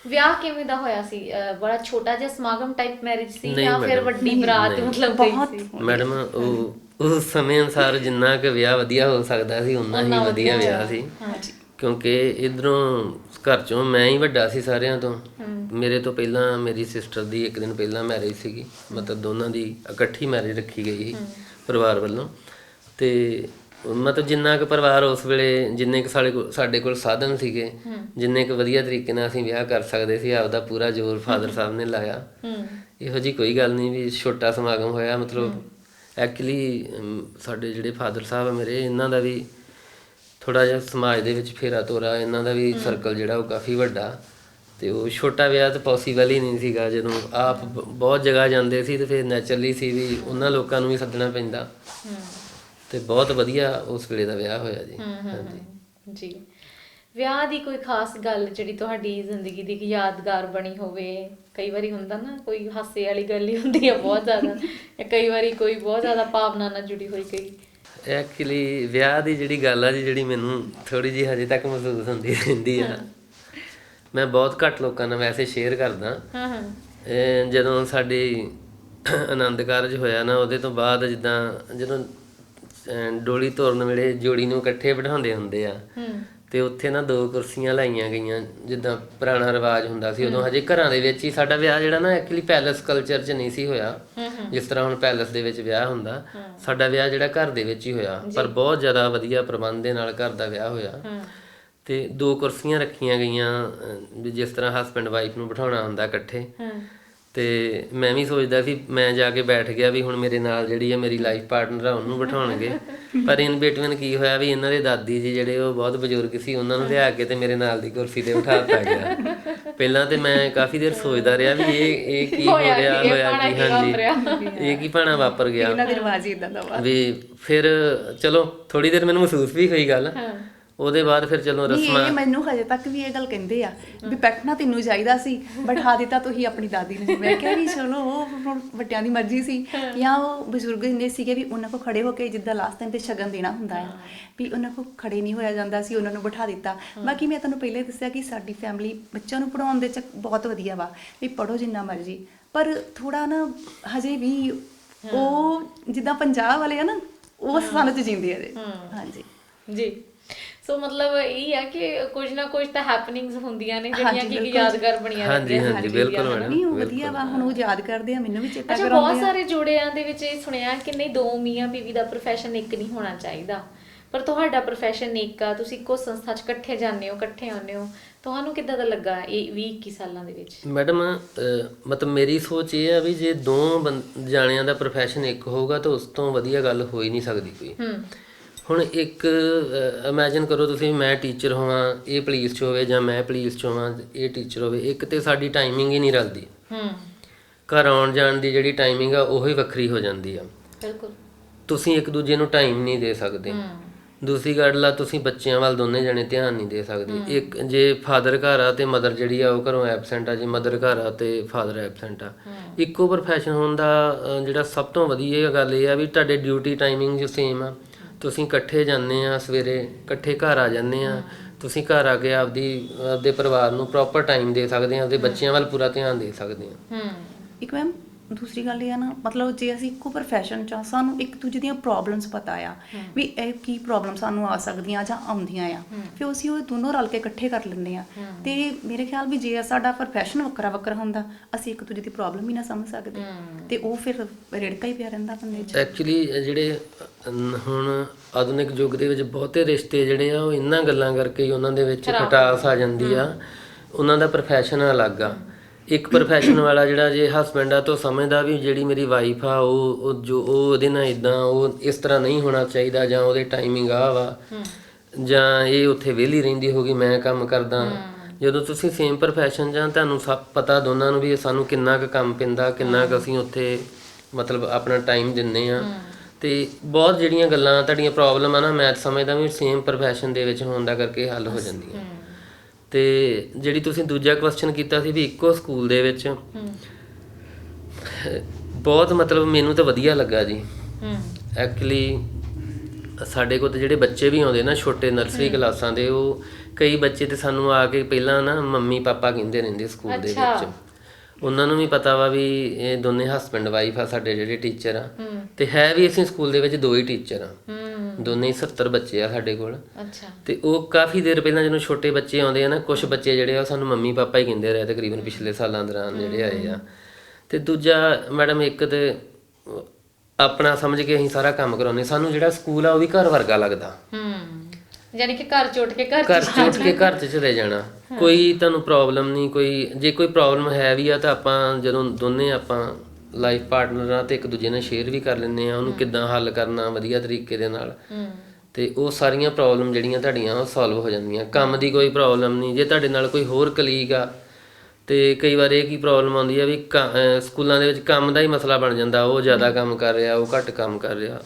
ਵਿਆਹ ਕਿਵੇਂ ਦਾ ਹੋਇਆ ਸੀ? ਅਹ ਬੜਾ ਛੋਟਾ ਜਿਹਾ ਸਮਾਗਮ ਟਾਈਪ ਮੈਰਿਜ ਸੀ ਨਹੀਂ ਜਾਂ ਫਿਰ madam, ਵੱਡੀ ਨਹੀਂ, ਬਰਾਤ ਨਹੀਂ। ਮਤਲਬ ਬਹੁਤ ਗਈ ਸੀ ਮੈਡਮ ਉਹ ਉਸ ਸਮੇਂ ਅਨੁਸਾਰ ਜਿੰਨਾ ਕੁ ਵਿਆਹ ਵਧੀਆ ਹੋ ਸਕਦਾ ਸੀ ਉਨਾ ਹੀ ਉਨਾ ਵਧੀਆ ਵਧੀਆ ਵਿਆਹ ਸੀ। ਹਾਂਜੀ। ਕਿਉਂਕਿ ਇਧਰੋਂ ਘਰ ਚੋਂ ਮੈਂ ਹੀ ਵੱਡਾ ਸੀ ਸਾਰਿਆਂ ਤੋਂ। ਮੇਰੇ ਤੋਂ ਪਹਿਲਾਂ ਮੇਰੀ ਸਿਸਟਰ ਦੀ ਇੱਕ ਦਿਨ ਪਹਿਲਾਂ ਮੈਰਿਜ ਸੀਗੀ। ਮਤਲਬ ਦੋਨਾਂ ਦੀ ਇਕੱਠੀ ਮੈਰਿਜ ਰੱਖੀ ਗਈ ਸੀ ਪਰਿਵਾਰ ਵੱਲੋਂ। ਤੇ ਮਤਲਬ ਜਿੰਨਾ ਕੁ ਪਰਿਵਾਰ ਉਸ ਵੇਲੇ ਜਿੰਨੇ ਕੁ ਸਾਡੇ ਕੋਲ ਸਾਡੇ ਕੋਲ ਸਾਧਨ ਸੀਗੇ ਜਿੰਨੇ ਕੁ ਵਧੀਆ ਤਰੀਕੇ ਨਾਲ ਅਸੀਂ ਵਿਆਹ ਕਰ ਸਕਦੇ ਸੀ ਆਪਦਾ ਪੂਰਾ ਜ਼ੋਰ ਫਾਦਰ ਸਾਹਿਬ ਨੇ ਲਾਇਆ। ਇਹੋ ਜੀ ਕੋਈ ਗੱਲ ਨਹੀਂ ਵੀ ਛੋਟਾ ਸਮਾਗਮ ਹੋਇਆ ਮਤਲਬ ਐਕਚੁਅਲੀ ਸਾਡੇ ਜਿਹੜੇ ਫਾਦਰ ਸਾਹਿਬ ਆ ਮੇਰੇ ਇਹਨਾਂ ਦਾ ਵੀ ਥੋੜਾ ਜਿਹਾ ਸਮਾਜ ਦੇ ਵਿੱਚ ਫੇਰਾ ਤੋਰਾ ਇਹਨਾਂ ਦਾ ਵੀ ਸਰਕਲ ਜਿਹੜਾ ਉਹ ਕਾਫੀ ਵੱਡਾ। ਤੇ ਉਹ ਛੋਟਾ ਵਿਆਹ ਤਾਂ ਪੋਸੀਬਲ ਹੀ ਨਹੀਂ ਸੀਗਾ ਜਦੋਂ ਆਪ ਬਹੁਤ ਜਗ੍ਹਾ ਜਾਂਦੇ ਸੀ ਤੇ ਫਿਰ ਨੈਚੁਰਲੀ ਸੀ ਵੀ ਉਹਨਾਂ ਲੋਕਾਂ ਨੂੰ ਵੀ ਸੱਦਣਾ ਪੈਂਦਾ। ਹੂੰ। ਤੇ ਬਹੁਤ ਵਧੀਆ ਉਸ ਵੇਲੇ ਦਾ ਵਿਆਹ ਹੋਇਆ ਜੀ। ਹਾਂਜੀ। ਜੀ। ਵਿਆਹ ਦੀ ਕੋਈ ਖਾਸ ਗੱਲ ਜਿਹੜੀ ਤੁਹਾਡੀ ਜ਼ਿੰਦਗੀ ਦੀ ਇੱਕ ਯਾਦਗਾਰ ਬਣੀ ਹੋਵੇ ਕਈ ਵਾਰੀ ਹੁੰਦਾ ਨਾ ਕੋਈ ਹਾਸੇ ਵਾਲੀ ਗੱਲ ਹੀ ਹੁੰਦੀ ਆ ਬਹੁਤ ਜ਼ਿਆਦਾ ਜਾਂ ਕਈ ਵਾਰੀ ਕੋਈ ਬਹੁਤ ਜ਼ਿਆਦਾ ਭਾਵਨਾ ਨਾਲ ਜੁੜੀ ਹੋਈ ਕਈ। ਐਕਚੁਅਲੀ ਵਿਆਹ ਦੀ ਜਿਹੜੀ ਗੱਲ ਆ ਜੀ ਜਿਹੜੀ ਮੈਨੂੰ ਥੋੜੀ ਜਿਹੀ ਹਜੇ ਤੱਕ ਮਹਿਸੂਸ ਹੁੰਦੀ ਰਹਿੰਦੀ ਆ। ਮੈਂ ਬਹੁਤ ਘੱਟ ਲੋਕਾਂ ਨਾਲ ਵੈਸੇ ਸ਼ੇਅਰ ਕਰਦਾ। ਹਾਂ ਹਾਂ ਜਦੋਂ ਸਾਡੀ ਆਨੰਦ ਕਾਰਜ ਹੋਇਆ ਨਾ ਉਹਦੇ ਤੋਂ ਬਾਅਦ ਜਿੱਦਾਂ ਜਦੋਂ ਡੋਲੀ ਤੋਰਨ ਵੇਲੇ ਜੋੜੀ ਨੂੰ ਇਕੱਠੇ ਬਿਠਾਉਂਦੇ ਹੁੰਦੇ ਆ। ਤੇ ਉੱਥੇ ਨਾ ਦੋ ਕੁਰਸੀਆਂ ਲਾਈਆਂ ਗਈਆਂ ਜਿੱਦਾਂ ਪੁਰਾਣਾ ਰਿਵਾਜ ਹੁੰਦਾ ਸੀ ਉਦੋਂ ਹਜੇ ਘਰਾਂ ਦੇ ਵਿੱਚ ਹੀ ਸਾਡਾ ਵਿਆਹ ਜਿਹੜਾ ਨਾ ਐਕਚੁਅਲੀ ਪੈਲਸ ਕਲਚਰ 'ਚ ਨਹੀਂ ਸੀ ਹੋਇਆ। ਜਿਸ ਤਰ੍ਹਾਂ ਹੁਣ ਪੈਲਸ ਦੇ ਵਿੱਚ ਵਿਆਹ ਹੁੰਦਾ ਸਾਡਾ ਵਿਆਹ ਜਿਹੜਾ ਘਰ ਦੇ ਵਿੱਚ ਹੀ ਹੋਇਆ। ਪਰ ਬਹੁਤ ਜ਼ਿਆਦਾ ਵਧੀਆ ਪ੍ਰਬੰਧ ਦੇ ਨਾਲ ਘਰ ਦਾ ਵਿਆਹ ਹੋਇਆ। ਤੇ ਦੋ ਕੁਰਸੀਆਂ ਰੱਖੀਆਂ ਗਈਆਂ ਜਿਸ ਤਰ੍ਹਾਂ ਹਸਬੰਡ ਵਾਈਫ ਨੂੰ ਬਿਠਾਉਣਾ ਹੁੰਦਾ ਇਕੱਠੇ। ਤੇ ਮੈਂ ਵੀ ਸੋਚਦਾ ਸੀ ਮੈਂ ਜਾ ਕੇ ਬੈਠ ਗਿਆ ਵੀ ਹੁਣ ਮੇਰੇ ਨਾਲ ਜਿਹੜੀ ਹੈ ਮੇਰੀ ਲਾਈਫ ਪਾਰਟਨਰ ਆ ਉਹਨੂੰ ਬਿਠਾਉਣਗੇ। ਪਰ ਇਨ ਬਿਟਵੀਨ ਕੀ ਹੋਇਆ ਵੀ ਇਹਨਾਂ ਦੇ ਦਾਦੀ ਜੀ ਜਿਹੜੇ ਉਹ ਬਹੁਤ ਬਜ਼ੁਰਗ ਸੀ ਉਹਨਾਂ ਨੂੰ ਲਿਆ ਕੇ ਤੇ ਮੇਰੇ ਨਾਲ ਦੀ ਕੁਰਸੀ ਤੇ ਬਿਠਾ ਦਿੱਤਾ ਗਿਆ। ਪਹਿਲਾਂ ਤੇ ਮੈਂ ਕਾਫੀ ਦੇਰ ਸੋਚਦਾ ਰਿਹਾ ਵੀ ਇਹ ਇਹ ਕੀ ਹੋ ਰਿਹਾ ਹੋਇਆ ਕੀ ਹਾਂਜੀ? ਇਹ ਕੀ ਭਾਣਾ ਵਾਪਰ ਗਿਆ? ਇਹਨਾਂ ਦੇ ਰਿਵਾਜ ਹੀ ਇਦਾਂ ਦਾ ਵਾ। ਵੀ ਫਿਰ ਚਲੋ ਥੋੜੀ ਦੇਰ ਮੈਨੂੰ ਮਹਿਸੂਸ ਵੀ ਹੋਈ ਗੱਲ। ਉਹਦੇ ਬਾਅਦ ਫਿਰ ਚਲੋ ਨਹੀਂ ਰਸਮਾਂ ਇਹ ਮੈਨੂੰ ਹਜੇ ਤੱਕ ਵੀ ਇਹ ਗੱਲ ਕਹਿੰਦੇ ਆ ਵੀ ਬੈਠਣਾ ਤੈਨੂੰ ਚਾਹੀਦਾ ਸੀ ਬਿਠਾ ਦਿੱਤਾ ਤੁਸੀਂ ਆਪਣੀ ਦਾਦੀ ਨੂੰ। ਮੈਂ ਕਿਹਾ ਵੀ ਚਲੋ ਉਹ ਹੁਣ ਵੱਡਿਆਂ ਦੀ ਮਰਜ਼ੀ ਸੀ। ਜਾਂ ਉਹ ਬਜ਼ੁਰਗ ਹੁੰਦੇ ਸੀਗੇ ਵੀ ਉਹਨਾਂ ਕੋ ਖੜੇ ਹੋ ਕੇ ਜਿੱਦਾਂ ਲਾਸਟ ਟਾਈਮ ਤੇ ਸ਼ਗਨ ਦੇਣਾ ਹੁੰਦਾ ਹੈ ਵੀ ਉਹਨਾਂ ਕੋ ਖੜੇ ਨਹੀਂ ਹੋਇਆ ਜਾਂਦਾ ਸੀ ਉਹਨਾਂ ਨੂੰ ਬਿਠਾ ਦਿੱਤਾ। ਬਾਕੀ ਮੈਂ ਤੁਹਾਨੂੰ ਪਹਿਲੇ ਦੱਸਿਆ ਕਿ ਸਾਡੀ ਫੈਮਿਲੀ ਬੱਚਿਆਂ ਨੂੰ ਪੜਾਉਣ ਦੇ ਚ ਬਹੁਤ ਵਧੀਆ ਵਾ ਵੀ ਪੜੋ ਜਿੰਨਾ ਮਰਜ਼ੀ। ਪਰ ਥੋੜਾ ਨਾ ਹਜੇ ਵੀ ਉਹ ਜਿੱਦਾਂ ਪੰਜਾਬ ਵਾਲੇ ਆ ਨਾ ਉਹ ਸਥਾਨ ਚ ਜਿੰਦੇ ਆ ਜੇ ਹਾਂਜੀ। ਜੀ। ਸੋ ਮਤਲਬ ਇਹ ਹੈ ਕਿ ਕੁਝ ਨਾ ਕੁਝ ਤਾਂ ਹੈਪਨਿੰਗਸ ਹੁੰਦੀਆਂ ਨੇ ਜਿਹੜੀਆਂ ਹਾਂਜੀ, ਕਿ। ਯਾਦਗਾਰ ਬਣੀਆਂ ਹਾਂਜੀ, ਰਹਿੰਦੀਆਂ ਹਾਂਜੀ, ਜ਼ਿੰਦਗੀ ਦੀਆਂ, ਬਿਲਕੁਲ? ਮੈਡਮ। ਨਹੀਂ ਉਹ ਵਧੀਆ ਵਾ ਹੁਣ ਉਹ ਯਾਦ ਕਰਦੇ ਆ ਮੈਨੂੰ ਵੀ ਚੇਤਾ ਅੱਛਾ ਕਰਾਉਂਦੇ ਬਹੁਤ ਆ ਸਾਰੇ ਜੋੜਿਆਂ ਦੇ ਵਿੱਚ ਇਹ ਸੁਣਿਆ ਕਿ ਨਹੀਂ ਦੋ ਮੀਆਂ ਬੀਵੀ ਦਾ profession ਇੱਕ ਨਹੀਂ ਹੋਣਾ ਚਾਹੀਦਾ ਪਰ ਤੁਹਾਡਾ profession ਇੱਕ ਆ ਤੁਸੀਂ ਇੱਕੋ ਸੰਸਥਾ 'ਚ ਇਕੱਠੇ ਜਾਂਦੇ ਹੋ ਇਕੱਠੇ ਆਉਂਦੇ ਹੋ ਤੁਹਾਨੂੰ ਕਿੱਦਾਂ ਦਾ ਲੱਗਾ ਇਹ 20 21 ਸਾਲਾਂ ਦੇ ਵਿੱਚ ਮੈਡਮ ਮਤਲਬ ਮੇਰੀ ਸੋਚ ਇਹ ਆ ਵੀ ਜੇ ਦੋ ਜਾਣਿਆਂ ਦਾ profession ਇੱਕ ਹੋਊਗਾ ਤਾਂ ਉਸ ਤੋਂ ਵਧੀਆ ਗੱਲ ਹੋ ਹੀ ਨਹੀਂ ਸਕਦੀ ਕੋਈ ਹੂੰ ਹੁਣ ਇੱਕ ਇਮੇਜਿਨ ਕਰੋ ਤੁਸੀਂ ਮੈਂ ਟੀਚਰ ਹੋਵਾਂ ਇਹ ਪੁਲਿਸ 'ਚ ਹੋਵੇ ਜਾਂ ਮੈਂ ਪੁਲਿਸ 'ਚ ਹੋਵਾਂ ਇਹ ਟੀਚਰ ਹੋਵੇ ਇੱਕ ਤੇ ਸਾਡੀ ਟਾਈਮਿੰਗ ਹੀ ਨਹੀਂ ਰਲਦੀ। ਹੂੰ। ਘਰ ਆਉਣ ਜਾਣ ਦੀ ਜਿਹੜੀ ਟਾਈਮਿੰਗ ਆ ਉਹ ਹੀ ਵੱਖਰੀ ਹੋ ਜਾਂਦੀ ਆ। ਬਿਲਕੁਲ। ਤੁਸੀਂ ਇੱਕ ਦੂਜੇ ਨੂੰ ਟਾਈਮ ਨਹੀਂ ਦੇ ਸਕਦੇ। ਹੂੰ। ਦੂਸਰੀ ਗੱਲ ਆ ਤੁਸੀਂ ਬੱਚਿਆਂ ਵੱਲ ਦੋਨੇ ਜਣੇ ਧਿਆਨ ਨਹੀਂ ਦੇ ਸਕਦੇ। ਇੱਕ ਜੇ ਫਾਦਰ ਘਰ ਆ ਤੇ ਮਦਰ ਜਿਹੜੀ ਆ ਉਹ ਘਰੋਂ ਐਬਸੈਂਟ ਆ ਜੇ ਮਦਰ ਘਰ ਆ ਤੇ ਫਾਦਰ ਐਬਸੈਂਟ ਆ। ਇੱਕੋ ਪ੍ਰੋਫੈਸ਼ਨ ਹੋਣ ਦਾ ਜਿਹੜਾ ਸਭ ਤੋਂ ਵਧੀਆ ਗੱਲ ਇਹ ਆ ਵੀ ਤੁਹਾਡੇ ਡਿਊਟੀ ਟਾਈਮਿੰਗ ਜੋ ਸੇਮ ਆ। ਤੁਸੀਂ ਇਕੱਠੇ ਜਾਂਦੇ ਆ ਸਵੇਰੇ, ਇਕੱਠੇ ਘਰ ਆ ਜਾਂਦੇ ਆ। ਤੁਸੀਂ ਘਰ ਆ ਕੇ ਆਪਦੀ, ਆਪਦੇ ਪਰਿਵਾਰ ਨੂੰ ਪ੍ਰੋਪਰ ਟਾਈਮ ਦੇ ਸਕਦੇ ਆ, ਆਪਦੇ ਬੱਚਿਆਂ ਵੱਲ ਪੂਰਾ ਧਿਆਨ ਦੇ ਸਕਦੇ ਆ। ਹੂੰ। ਇੱਕ ਮੈਮ ਦੂਸਰੀ ਗੱਲ ਇਹ ਆ ਨਾ ਮਤਲਬ ਜੇ ਅਸੀਂ ਇੱਕੋ profession ਚ ਆ ਸਾਨੂੰ ਇੱਕ ਦੂਜੇ ਦੀਆਂ ਪ੍ਰੋਬਲਮਸ ਪਤਾ ਆ ਵੀ ਇਹ ਕੀ ਪ੍ਰੋਬਲਮ ਸਾਨੂੰ ਆ ਸਕਦੀਆਂ ਜਾਂ ਆਉਂਦੀਆਂ ਆ। ਫਿਰ ਅਸੀਂ ਉਹ ਦੋਨੋਂ ਰਲ ਕੇ ਇਕੱਠੇ ਕਰ ਲੈਂਦੇ ਆ। ਤੇ ਮੇਰੇ ਖਿਆਲ ਵੀ ਜੇ ਸਾਡਾ profession ਵੱਖਰਾ ਵੱਖਰਾ ਹੁੰਦਾ ਅਸੀਂ ਇੱਕ ਦੂਜੇ ਦੀ ਪ੍ਰੋਬਲਮ ਹੀ ਨਾ ਸਮਝ ਸਕਦੇ। ਤੇ ਉਹ ਫਿਰ ਰੇੜਕਾ ਹੀ ਪਿਆ ਰਹਿੰਦਾ ਬੰਦੇ 'ਚ। ਐਕਚੁਅਲੀ ਜਿਹੜੇ ਹੁਣ ਆਧੁਨਿਕ ਯੁੱਗ ਦੇ ਵਿੱਚ ਬਹੁਤੇ ਰਿਸ਼ਤੇ ਜਿਹੜੇ ਆ ਉਹ ਇਹਨਾਂ ਗੱਲਾਂ ਕਰਕੇ ਹੀ ਉਹਨਾਂ ਦੇ ਵਿੱਚ ਖਟਾਸ ਆ ਜਾਂਦੀ ਆ। ਉਹਨਾਂ ਦਾ profession ਅਲੱਗ ਆ। ਇੱਕ profession ਵਾਲਾ ਜਿਹੜਾ ਜੇ ਹਸਬੰਡ ਆ ਤਾਂ ਸਮਝਦਾ ਵੀ ਜਿਹੜੀ ਮੇਰੀ ਵਾਈਫ ਆ ਉਹ ਉਹ ਜੋ ਉਹ ਉਹਦੇ ਨਾਲ ਇਦਾਂ ਉਹ ਇਸ ਤਰ੍ਹਾਂ ਨਹੀਂ ਹੋਣਾ ਚਾਹੀਦਾ ਜਾਂ ਉਹਦੇ ਟਾਈਮਿੰਗ ਆ ਵਾ। ਜਾਂ ਇਹ ਉੱਥੇ ਵਿਹਲੀ ਰਹਿੰਦੀ ਹੋਗੀ ਮੈਂ ਕੰਮ ਕਰਦਾ। ਜਦੋਂ ਤੁਸੀਂ ਸੇਮ profession ਜਾਂ ਤੁਹਾਨੂੰ ਸਭ ਪਤਾ ਦੋਨਾਂ ਨੂੰ ਵੀ ਇਹ ਸਾਨੂੰ ਕਿੰਨਾ ਕੁ ਕੰਮ ਪੈਂਦਾ ਕਿੰਨਾ ਕੁ ਅਸੀਂ ਉੱਥੇ ਮਤਲਬ ਆਪਣਾ ਟਾਈਮ ਦਿੰਨੇ ਆ ਤੇ ਬਹੁਤ ਜਿਹੜੀਆਂ ਗੱਲਾਂ ਤੁਹਾਡੀਆਂ ਪ੍ਰੋਬਲਮ ਆ ਨਾ ਮੈਂ ਸਮਝਦਾ ਵੀ ਸੇਮ profession ਦੇ ਵਿੱਚ ਹੋਣ ਦਾ ਕਰਕੇ ਹੱਲ ਹੋ ਜਾਂਦੀਆਂ। ਤੇ ਜਿਹੜੀ ਤੁਸੀਂ ਦੂਜਾ ਕੁਐਸਚਨ ਕੀਤਾ ਸੀ ਵੀ ਇੱਕੋ ਸਕੂਲ ਦੇ ਵਿੱਚ ਬਹੁਤ ਮਤਲਬ ਮੈਨੂੰ ਤਾਂ ਵਧੀਆ ਲੱਗਾ ਜੀ। ਐਕਚੁਅਲੀ ਸਾਡੇ ਕੋਲ ਤੇ ਜਿਹੜੇ ਬੱਚੇ ਵੀ ਆਉਂਦੇ ਨਾ ਛੋਟੇ ਨਰਸਰੀ ਕਲਾਸਾਂ ਦੇ ਉਹ ਕਈ ਬੱਚੇ ਤੇ ਸਾਨੂੰ ਆ ਕੇ ਪਹਿਲਾਂ ਨਾ ਮੰਮੀ ਪਾਪਾ ਕਹਿੰਦੇ ਰਹਿੰਦੇ ਸਕੂਲ ਦੇ ਅੱਛਾ। ਵਿੱਚ। ਉਹਨਾਂ ਨੂੰ ਵੀ ਪਤਾ ਵਾ ਵੀ ਇਹ ਦੋਨੇ ਹਸਬੰਡ ਵਾਈਫ ਆ ਸਾਡੇ ਜਿਹੜੇ ਟੀਚਰ ਆ। ਤੇ ਹੈ ਵੀ ਅਸੀਂ ਸਕੂਲ ਦੇ ਵਿੱਚ ਦੋ ਹੀ ਟੀਚਰ ਆ। ਦੋਨੇ ਹੀ 70 ਬੱਚੇ ਆ ਸਾਡੇ ਕੋਲ। ਅੱਛਾ। ਤੇ ਉਹ ਕਾਫੀ ਦੇਰ ਪਹਿਲਾਂ ਜਦੋਂ ਛੋਟੇ ਬੱਚੇ ਆਉਂਦੇ ਆ ਨਾ ਕੁਝ ਬੱਚੇ ਜਿਹੜੇ ਆ ਉਹ ਸਾਨੂੰ ਮੰਮੀ ਪਾਪਾ ਹੀ ਕਹਿੰਦੇ ਰਹੇ ਤਕਰੀਬਨ ਪਿਛਲੇ ਸਾਲਾਂ ਦੌਰਾਨ ਜਿਹੜੇ ਆਏ ਆ। ਤੇ ਦੂਜਾ ਮੈਡਮ ਇੱਕ ਤੇ ਆਪਣਾ ਸਮਝ ਕੇ ਅਸੀਂ ਸਾਰਾ ਕੰਮ ਕਰਾਉਂਦੇ ਸਾਨੂੰ ਜਿਹੜਾ ਸਕੂਲ ਆ ਉਹ ਵੀ ਘਰ ਵਰਗਾ ਲੱਗਦਾ। ਹੂੰ। ਯਾਨੀ ਕਿ ਘਰ ਚੋਟ ਕੇ ਘਰ ਘਰ ਚ ਉੱਠ ਕੇ ਘਰ 'ਚ ਚਲੇ ਜਾਣਾ। ਕੋਈ ਤੁਹਾਨੂੰ ਪ੍ਰੋਬਲਮ ਨਹੀਂ ਕੋਈ ਜੇ ਕੋਈ ਪ੍ਰੋਬਲਮ ਹੈ ਵੀ ਆ ਤਾਂ ਆਪਾਂ ਜਦੋਂ ਦੋਨੇ ਆਪਾਂ ਲਾਈਫ ਪਾਰਟਨਰ ਤੇ ਇੱਕ ਦੂਜੇ ਨਾਲ ਸ਼ੇਅਰ ਵੀ ਕਰ ਲੈਂਦੇ ਆ ਉਹਨੂੰ ਕਿੱਦਾਂ ਹੱਲ ਕਰਨਾ ਵਧੀਆ ਤਰੀਕੇ ਦੇ ਨਾਲ। ਤੇ ਉਹ ਸਾਰੀਆਂ ਪ੍ਰੋਬਲਮ ਜਿਹੜੀਆਂ ਤੁਹਾਡੀਆਂ ਉਹ ਸੋਲਵ ਹੋ ਜਾਂਦੀਆਂ। ਕੰਮ ਦੀ ਕੋਈ ਪ੍ਰੋਬਲਮ ਨਹੀਂ ਜੇ ਤੁਹਾਡੇ ਨਾਲ ਕੋਈ ਹੋਰ ਕਲੀਗ ਆ ਤੇ ਕਈ ਵਾਰ ਇਹ ਕੀ ਪ੍ਰੋਬਲਮ ਆਉਂਦੀ ਆ ਵੀ ਕ- ਅਹ ਸਕੂਲਾਂ ਦੇ ਵਿੱਚ ਕੰਮ ਦਾ ਹੀ ਮਸਲਾ ਬਣ ਜਾਂਦਾ। ਉਹ ਜ਼ਿਆਦਾ ਕੰਮ ਕਰ ਰਿਹਾ ਉਹ ਘੱਟ ਕੰਮ ਕਰ ਰਿਹਾ।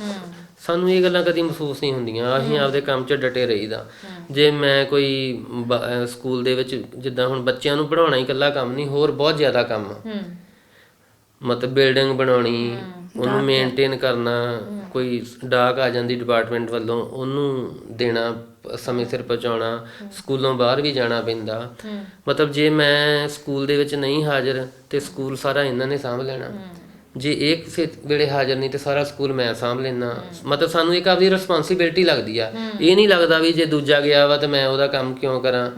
ਸਾਨੂੰ ਇਹ ਗੱਲਾਂ ਕਦੀ ਮਹਿਸੂਸ ਨਹੀਂ ਹੁੰਦੀਆਂ। ਅਸੀਂ ਆਪਦੇ ਕੰਮ 'ਚ ਡਟੇ ਰਹੀਦਾ। ਜੇ ਮੈਂ ਕੋਈ ਬ- ਅਹ ਸਕੂਲ ਦੇ ਵਿੱਚ ਜਿੱਦਾਂ ਹੁਣ ਬੱਚਿਆਂ ਨੂੰ ਪੜਾਉਣਾ ਹੀ ਇਕੱਲਾ ਕੰਮ ਨਹੀਂ ਹੋਰ ਬਹੁਤ ਜ਼ਿਆਦਾ ਕੰਮ ਆ। ਹੂੰ। ਮਤਲਬ ਬਿਲਡਿੰਗ ਬਣਾਉਣੀ ਉਹਨੂੰ ਮੇਨਟੇਨ ਕਰਨਾ ਕੋਈ ਡਾਕ ਆ ਜਾਂਦੀ ਡਿਪਾਰਟਮੈਂਟ ਵੱਲੋਂ ਉਹਨੂੰ ਦੇਣਾ ਪ- ਸਮੇਂ ਸਿਰ ਪਹੁੰਚਾਉਣਾ ਸਕੂਲੋਂ ਬਾਹਰ ਵੀ ਜਾਣਾ ਪੈਂਦਾ। ਮਤਲਬ ਜੇ ਮੈਂ ਸਕੂਲ ਦੇ ਵਿੱਚ ਨਹੀਂ ਹਾਜ਼ਰ ਤੇ ਸਕੂਲ ਸਾਰਾ ਇਹਨਾਂ ਨੇ ਸਾਂਭ ਲੈਣਾ। ਜੇ ਇਹ ਕਿਸੇ ਵੇਲੇ ਹਾਜ਼ਰ ਨਹੀਂ ਤੇ ਸਾਰਾ ਸਕੂਲ ਮੈਂ ਸਾਂਭ ਲੈਣਾ ਮਤਲਬ ਸਾਨੂੰ ਇੱਕ ਆਪਦੀ ਰਿਸਪਾਂਸਿਬਿਲਟੀ ਲੱਗਦੀ ਆ। ਇਹ ਨਹੀਂ ਲੱਗਦਾ ਵੀ ਜੇ ਦੂਜਾ ਗਿਆ ਵਾ ਤੇ ਮੈਂ ਉਹਦਾ ਕੰਮ ਕਿਉਂ ਕਰਾਂ।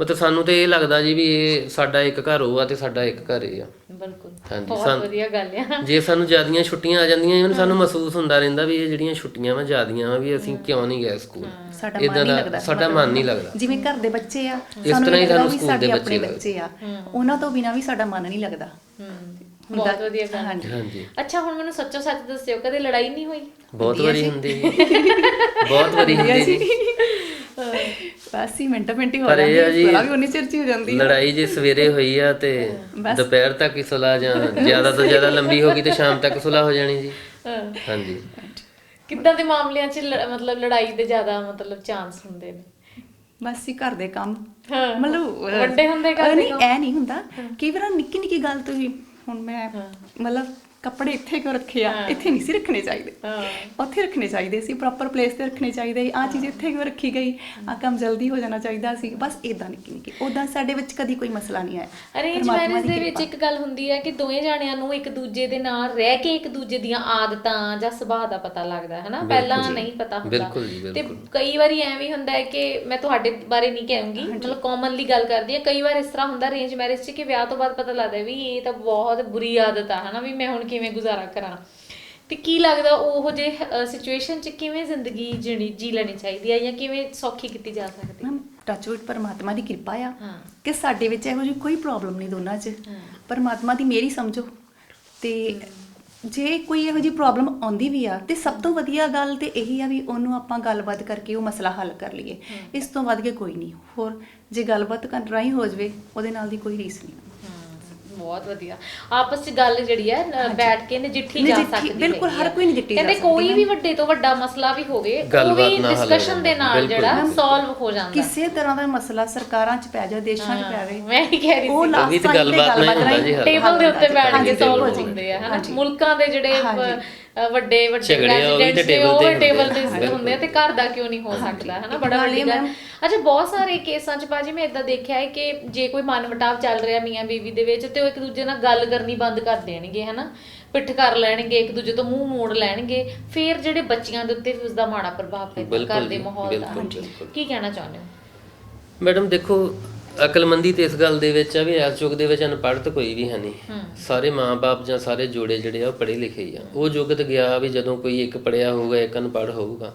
ਮਤਲਬ ਸਾਨੂੰ ਤੇ ਇਹ ਲੱਗਦਾ ਜੀ ਵੀ ਇਹ ਸਾਡਾ ਇੱਕ ਘਰ ਉਹ ਆ ਤੇ ਸਾਡਾ ਇੱਕ ਘਰ ਇਹ ਆ। ਬਿਲਕੁਲ। ਹਾਂਜੀ, ਬਹੁਤ ਸਾਨੂੰ- ਵਧੀਆ ਗੱਲ ਆ। ਜੇ ਸਾਨੂੰ ਜਿਆਦੀਆਂ ਛੁੱਟੀਆਂ ਆ ਜਾਂਦੀਆਂ ਇਹਨਾਂ ਸਾਨੂੰ ਮਹਿਸੂਸ ਹੁੰਦਾ ਰਹਿੰਦਾ ਵੀ ਇਹ ਜਿਹੜੀਆਂ ਛੁੱਟੀਆਂ ਵਾ ਜਿਆਦੀਆਂ ਵਾ ਵੀ ਅਸੀਂ ਕਿਉਂ ਨਹੀਂ ਗਏ ਸਕੂਲ। ਸਾਡਾ ਮਨ ਏਦਾਂ ਨਹੀਂ ਦਾ ਲੱਗਦਾ। ਸਾਡਾ ਮਨ ਨਹੀਂ ਲੱਗਦਾ। ਜਿਵੇਂ ਘਰ ਦੇ ਬੱਚੇ ਆ ਇਸ ਸਾਨੂੰ ਤਰ੍ਹਾਂ ਹੀ ਸਾਨੂੰ ਸਕੂਲ ਦੇ ਸਾਡੇ ਬੱਚੇ ਆਪਣੇ ਲੱਗਦੇ। ਬੱਚੇ ਆ। ਉਹਨਾਂ ਤੋਂ ਬਿਨਾ ਵੀ ਸਾਡਾ ਮਨ ਨਹੀਂ ਲੱਗਦਾ। ਹੂੰ। ਹੁੰਦਾ- ਬਹੁਤ ਵਧੀਆ ਗੱਲ। ਹਾਂਜੀ। ਹਾਂਜੀ। ਅੱਛਾ ਹੁਣ ਮੈਨੂੰ ਸੱਚੋ ਸੱਚ ਦੱਸਿਓ ਕਦੇ ਲੜਾਈ ਨਹੀਂ ਹੋਈ? ਬਹੁਤ ਵਾਰੀ ਹੁੰਦੀ ਜੀ। ਬਹੁਤ ਵਾਰੀ ਹੁੰਦੀ ਜੀ। ਬਸ ਹੀ ਮਿੰਟ ਮਿੰਟ ਹੀ ਹੋ ਪਰ ਇਹ ਆ ਜਾਂਦੀ ਜੀ, ਸਲਾਹ ਵੀ ਉਨੀ ਚਿਰ ਚ ਹੀ ਹੋ ਜਾਂਦੀ ਆ। ਲੜਾਈ ਜੇ ਸਵੇਰੇ ਹੋਈ ਆ ਤੇ। ਦੁਪਹਿਰ ਤੱਕ ਹੀ ਸੁਲਾ ਜਾਂ ਜ਼ਿਆਦਾ ਤੋਂ ਜ਼ਿਆਦਾ ਲੰਬੀ ਹੋ ਗਈ ਤੇ ਸ਼ਾਮ ਤੱਕ ਸੁਲਾ ਹੋ ਜਾਣੀ ਜੀ। ਹਾਂਜੀ। ਕਿੱਦਾਂ ਦੇ ਮਾਮਲਿਆਂ 'ਚ ਮਤਲਬ ਲੜਾਈ ਦੇ ਜ਼ਿਆਦਾ ਮਤਲਬ ਚਾਂਸ ਹੁੰਦੇ ਨੇ? ਬਸ ਹੀ ਘਰ ਦੇ ਕੰਮ। ਹਾਂ। ਮਤਲਬ ਅਹ, ਵੱਡੇ ਹੁੰਦੇ ਘਰ ਅਹ, ਨਹੀਂ ਕੰਮ। ਐ ਨਹੀਂ ਹੁੰਦਾ। ਕਈ ਵਾਰ ਨਿੱਕੀ ਨਿੱਕੀ ਗੱਲ ਤੋਂ ਵੀ ਹੁਣ ਮੈਂ ਮਤਲਬ ਕੱਪੜੇ ਇੱਥੇ ਕਿਉਂ ਰੱਖੇ ਆ? ਇੱਥੇ ਨਹੀਂ ਸੀ ਰੱਖਣੇ ਚਾਹੀਦੇ। ਹਾਂ। ਉੱਥੇ ਰੱਖਣੇ ਚਾਹੀਦੇ ਸੀ ਪ੍ਰੋਪਰ ਪਲੇਸ ਤੇ ਰੱਖਣੇ ਚਾਹੀਦੇ ਆ ਚੀਜ਼ ਇੱਥੇ ਕਿਉਂ ਰੱਖੀ ਗਈ? ਆ ਕੰਮ ਜਲਦੀ ਹੋ ਜਾਣਾ ਚਾਹੀਦਾ ਸੀ। ਬਸ ਇਦਾਂ ਨਿੱਕੀ ਨਿੱਕੀ। ਉਦਾਂ ਸਾਡੇ ਵਿੱਚ ਕਦੀ ਕੋਈ ਮਸਲਾ ਨਹੀਂ ਆਇਆ। ਅਰੇਂਜ ਮੈਰਿਜ ਦੀ ਵਿੱਚ। ਇੱਕ ਗੱਲ ਹੁੰਦੀ ਹੈ ਕਿ ਦੋਵੇਂ ਜਾਣਿਆਂ ਨੂੰ ਇੱਕ ਦੂਜੇ ਦੇ ਨਾਲ ਰਹਿ ਕੇ ਇੱਕ ਦੂਜੇ ਦੀਆਂ ਆਦਤਾਂ ਜਾਂ ਸੁਭਾਅ ਦਾ ਪਤਾ ਲੱਗਦਾ ਹੈ ਨਾ? ਪਹਿਲਾਂ। ਨਹੀਂ ਪਤਾ ਹੁੰਦਾ। ਬਿਲਕੁਲ ਜੀ, ਤੇ। ਕਈ ਵਾਰੀ ਐਵੇਂ ਹੁੰਦਾ ਹੈ ਕਿ ਮੈਂ ਤੁਹਾਡੇ ਬਾਰੇ ਨਹੀਂ ਕਹਾਂਗੀ। ਮਤਲਬ ਕਾਮਨਲੀ ਗੱਲ ਕਰਦੀ ਹਾਂ। ਕਈ ਵਾਰ ਇਸ ਤਰ੍ਹਾਂ ਹੁੰਦਾ ਅਰੇਂਜ ਮੈਰਿਜ 'ਚ ਕਿ ਵਿਆਹ ਤੋਂ ਬਾਅਦ ਪਤਾ ਲੱਗਦਾ ਵੀ ਇਹ ਤਾਂ ਬਹੁਤ ਬੁਰੀ ਆਦਤ ਆ ਹਨਾ ਵੀ ਮੈਂ ਹੁਣ ਕਿਵੇਂ ਗੁਜ਼ਾਰਾ ਕਰਾਂ। ਤੇ ਕੀ ਲੱਗਦਾ ਉਹ ਜੇ ਸਿਚੁਏਸ਼ਨ 'ਚ ਕਿਵੇਂ ਜ਼ਿੰਦਗੀ ਜੀਣੀ ਜੀ ਲੈਣੀ ਚਾਹੀਦੀ ਹੈ ਜਾਂ ਕਿਵੇਂ ਸੌਖੀ ਕੀਤੀ ਜਾ ਸਕਦੀ? ਹੈ ਟੱਚਵੁੱਡ ਪਰਮਾਤਮਾ ਦੀ ਕਿਰਪਾ ਆ। ਕਿ ਸਾਡੇ ਵਿੱਚ ਇਹੋ ਜਿਹੀ ਕੋਈ ਪ੍ਰੋਬਲਮ ਨਹੀਂ ਦੋਨਾਂ 'ਚ। ਪਰਮਾਤਮਾ ਦੀ ਮੇਰੀ ਸਮਝੋ। ਤੇ ਜੇ ਕੋਈ ਇਹੋ ਜਿਹੀ ਪ੍ਰੋਬਲਮ ਆਉਂਦੀ ਵੀ ਆ ਤੇ ਸਭ ਤੋਂ ਵਧੀਆ ਗੱਲ ਤੇ ਇਹੀ ਆ ਵੀ ਉਹਨੂੰ ਆਪਾਂ ਗੱਲਬਾਤ ਕਰਕੇ ਉਹ ਮਸਲਾ ਹੱਲ ਕਰ ਲਈਏ। ਇਸ ਤੋਂ ਵੱਧ ਕੇ ਕੋਈ ਨਹੀਂ। ਹੋਰ ਜੇ ਗੱਲਬਾਤ ਕਰਨ ਰਾਹੀਂ ਹੋ ਜਵੇ ਉਹਦੇ ਨਾਲ ਦੀ ਕੋਈ ਰੀਸ ਨਹੀਂ। ਬਹੁਤ ਵਧੀਆ ਆਪਸ ਚ ਗੱਲ ਜਿਹੜੀ ਹੈ ਨ- ਬੈਠ ਕੇ ਨਜਿੱਠੀ ਜਾ ਨਜਿੱਠੀ, ਸਕਦੀ ਬਿਲਕੁਲ, ਹਰ। ਕੋਈ ਨਜਿੱਠੀ ਜਾ ਕਹਿੰਦੇ ਸਕਦੀ ਕੋਈ। ਵੀ ਵੱਡੇ ਤੋਂ ਵੱਡਾ ਮਸਲਾ ਵੀ ਹੋਵੇ ਉਹ ਗੱਲਬਾਤ ਵੀ ਨਾਲ ਹੱਲ ਹੋ ਡਿਸਕਸ਼ਨ ਦੇ ਨਾਲ ਬਿਲਕੁਲ, ਜਿਹੜਾ। ਸੋਲਵ ਹੋ ਜਾਂਦਾ ਕਿਸੇ ਤਰ੍ਹਾਂ ਦਾ ਮਸਲਾ ਸਰਕਾਰਾਂ 'ਚ ਪੈ ਜਾਵੇ ਦੇਸ਼ਾਂ 'ਚ ਪੈ ਜਾਵੇ ਮੈਂ ਹੀ ਕਹਿ ਰਹੀ ਉਹ ਸੀ ਲਾਸਟ ਉਹੀ ਤਾਂ ਗੱਲਬਾਤ ਨਾਲ ਹੀ ਹੁੰਦਾ ਜੀ ਹੱਲ। ਟੇਬਲ ਦੇ ਉੱਤੇ ਬੈਠ ਕੇ ਹਾਂਜੀ, ਸੋਲਵ ਬਿਲਕੁਲ ਜੀ। ਹੁੰਦੇ ਆ ਹਨਾ ਹਾਂਜੀ। ਮੁਲਕਾਂ ਦੇ ਜਿਹੜੇ ਹਾਂਜੀ। ਵੱਡੇ ਵੱਡੇ ਝਗੜੇ ਉਹ ਵੀ ਤਾਂ presidents ਨੇ, table ਉਹ ਤੇ ਹੀ ਟੇਬਲ ਹੁੰਦੇ ਤੇ ਆ। ਹੁੰਦੇ ਆ ਤੇ ਘਰ ਦਾ ਕਿਉਂ ਨਹੀਂ ਹੋ ਸਕਦਾ ਹਨਾ? ਬੜਾ ਵੱਡੀ ਗੱਲ ਅੱਛਾ ਬਹੁਤ ਸਾਰੇ ਕੇਸਾਂ 'ਚ ਬਾਜੀ ਮੈਂ ਇਦਾਂ ਦੇਖਿਆ ਹੈ ਕਿ ਜੇ ਕੋਈ ਮਨਮਟਾਵ ਚੱਲ ਰਿਹਾ ਮੀਆਂ ਬੀਵੀ ਦੇ ਵਿੱਚ ਤੇ ਉਹ ਇੱਕ ਦੂਜੇ ਨਾਲ ਗੱਲ ਕਰਨੀ ਬੰਦ ਕਰ ਦੇਣਗੇ ਹਨਾ? ਪਿੱਠ ਕਰ ਲੈਣਗੇ ਇੱਕ ਦੂਜੇ ਤੋਂ ਮੂੰਹ ਮੋੜ ਲੈਣਗੇ ਫਿਰ ਜਿਹੜੇ ਬੱਚਿਆਂ ਦੇ ਉੱਤੇ ਵੀ ਉਸ ਦਾ ਮਾੜਾ ਪ੍ਰਭਾਵ ਪੈਂਦਾ ਬਿਲਕੁਲ ਘਰ ਦੇ ਜੀ, ਮਾਹੌਲ ਦਾ ਬਿਲਕੁਲ, ਬਿਲਕੁਲ। ਕੀ ਕਹਿਣਾ ਚਾਹੁੰਦੇ ਹੋ? ਮੈਡਮ ਦੇਖੋ ਅਕਲਮੰਦੀ ਤੇ ਇਸ ਗੱਲ ਦੇ ਵਿੱਚ ਆ ਵੀ ਇਸ ਯੁੱਗ ਦੇ ਵਿੱਚ ਅਨਪੜ੍ਹ ਤਾਂ ਕੋਈ ਵੀ ਹੈ ਨਹੀਂ। ਸਾਰੇ ਮਾਪੇ ਜਾਂ ਸਾਰੇ ਜੋੜੇ ਜਿਹੜੇ ਆ ਉਹ ਪੜ੍ਹੇ ਲਿਖੇ ਹੀ ਆ। ਉਹ ਯੁੱਗ ਤੇ ਗਿਆ ਵੀ ਜਦੋਂ ਕੋਈ ਇੱਕ ਪੜ੍ਹਿਆ ਹੋਊਗਾ ਇੱਕ ਅਨਪੜ੍ਹ ਹੋਊਗਾ।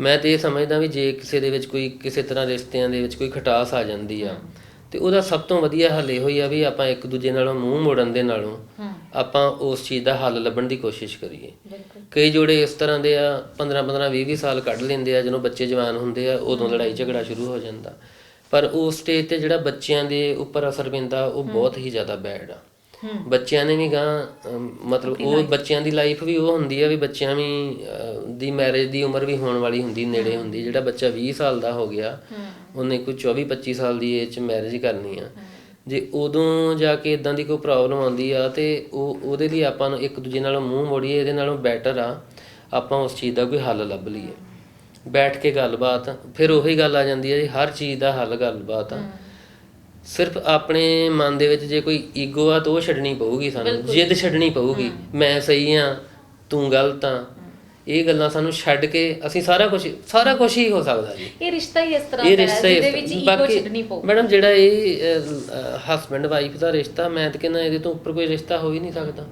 ਮੈਂ ਤੇ ਇਹ ਸਮਝਦਾ ਵੀ ਜੇ ਕਿਸੇ ਦੇ ਵਿੱਚ ਕੋਈ ਕਿਸੇ ਤਰ੍ਹਾਂ ਰਿਸ਼ਤਿਆਂ ਦੇ ਵਿੱਚ ਕੋਈ ਖਟਾਸ ਆ ਜਾਂਦੀ ਆ ਤੇ ਉਹਦਾ ਸਭ ਤੋਂ ਵਧੀਆ ਹੱਲ ਇਹੋ ਹੀ ਆ ਵੀ ਆਪਾਂ ਇੱਕ ਦੂਜੇ ਨਾਲੋਂ ਮੂੰਹ ਮੋੜਨ ਦੇ ਨਾਲੋਂ ਆਪਾਂ ਉਸ ਚੀਜ਼ ਦਾ ਹੱਲ ਲੱਭਣ ਦੀ ਕੋਸ਼ਿਸ਼ ਕਰੀਏ। ਕਈ ਜੋੜੇ ਇਸ ਤਰ੍ਹਾਂ ਦੇ ਆ 15 15 20 20 ਸਾਲ ਕੱਢ ਲੈਂਦੇ ਆ ਜਦੋਂ ਬੱਚੇ ਜਵਾਨ ਹੁੰਦੇ ਆ ਉਦੋਂ ਲੜਾਈ ਝਗੜਾ ਸ਼ੁਰੂ ਹੋ ਜਾਂਦਾ। ਪਰ ਉਸ ਸਟੇਜ ਤੇ ਜਿਹੜਾ ਬੱਚਿਆਂ ਦੇ ਉੱਪਰ ਅਸਰ ਪੈਂਦਾ ਉਹ ਬਹੁਤ ਹੀ ਜ਼ਿਆਦਾ ਬੈਡ ਆ। ਬੱਚਿਆਂ ਨੇ ਵੀ ਗਾਂ ਮਤਲਬ ਉਹ ਬੱਚਿਆਂ ਦੀ ਲਾਈਫ ਵੀ ਉਹ ਹੁੰਦੀ ਆ ਵੀ ਬੱਚਿਆਂ ਵੀ ਦੀ ਮੈਰਿਜ ਦੀ ਉਮਰ ਵੀ ਹੋਣ ਵਾਲੀ ਹੁੰਦੀ ਨੇੜੇ ਹੁੰਦੀ। ਜਿਹੜਾ ਬੱਚਾ 20 ਸਾਲ ਦਾ ਹੋ ਗਿਆ ਉਹਨੇ ਕੋਈ 24 25 ਸਾਲ ਦੀ ਏਜ 'ਚ ਮੈਰਿਜ ਕਰਨੀ ਆ। ਜੇ ਉਦੋਂ ਜਾ ਕੇ ਇਦਾਂ ਦੀ ਕੋਈ ਪ੍ਰੋਬਲਮ ਆਉਂਦੀ ਆ ਤੇ ਉਹ ਉਹਦੇ ਲਈ ਆਪਾਂ ਨੂੰ ਇੱਕ ਦੂਜੇ ਨਾਲ ਮੂੰਹ ਮੋੜੀਏ ਇਹਦੇ ਨਾਲੋਂ ਬੈਟਰ ਆ। ਆਪਾਂ ਉਸ ਚੀਜ਼ ਦਾ ਕੋਈ ਹੱਲ ਲੱਭ ਲਈਏ। ਬੈਠ ਕੇ ਗੱਲਬਾਤ ਫਿਰ ਉਹੀ ਗੱਲ ਆ ਜਾਂਦੀ ਹੈ ਜੀ ਹਰ ਚੀਜ਼ ਦਾ ਹੱਲ ਗੱਲਬਾਤ ਆ। ਸਿਰਫ ਆਪਣੇ ਮਨ ਦੇ ਵਿੱਚ ਜੇ ਕੋਈ ਈਗੋ ਆ ਤਾਂ ਉਹ ਛੱਡਣੀ ਪਊਗੀ ਸਾਨੂੰ ਜਿੱਦ ਛੱਡਣੀ ਪਊਗੀ ਮੈਂ ਸਹੀ ਆ ਤੂੰ ਗਲਤ ਆ ਇਹ ਗੱਲਾਂ ਸਾਨੂੰ ਛੱਡ ਕੇ ਅਸੀਂ ਸਾਰਾ ਕੁਝ ਸਾਰਾ ਕੁਝ ਹੀ ਹੋ ਸਕਦਾ ਜੀ। ਇਹ ਰਿਸ਼ਤਾ ਹੀ ਇਸ ਤਰ੍ਹਾਂ ਇਹ ਦਾ ਹੈ ਰਿਸ਼ਤਾ ਹੀ ਜਿਹਦੇ ਇਸ ਵਿੱਚ ਈਗੋ ਛੱਡਣੀ ਪਊ। ਮੈਡਮ ਜਿਹੜਾ ਇਹ ਹਸਬੰਡ ਵਾਈਫ ਦਾ ਰਿਸ਼ਤਾ ਮੈਂ ਤਾਂ ਕਹਿੰਦਾ ਇਹਦੇ ਤੋਂ ਉੱਪਰ ਕੋਈ ਰਿਸ਼ਤਾ ਹੋ ਹੀ ਨਹੀਂ ਸਕਦਾ।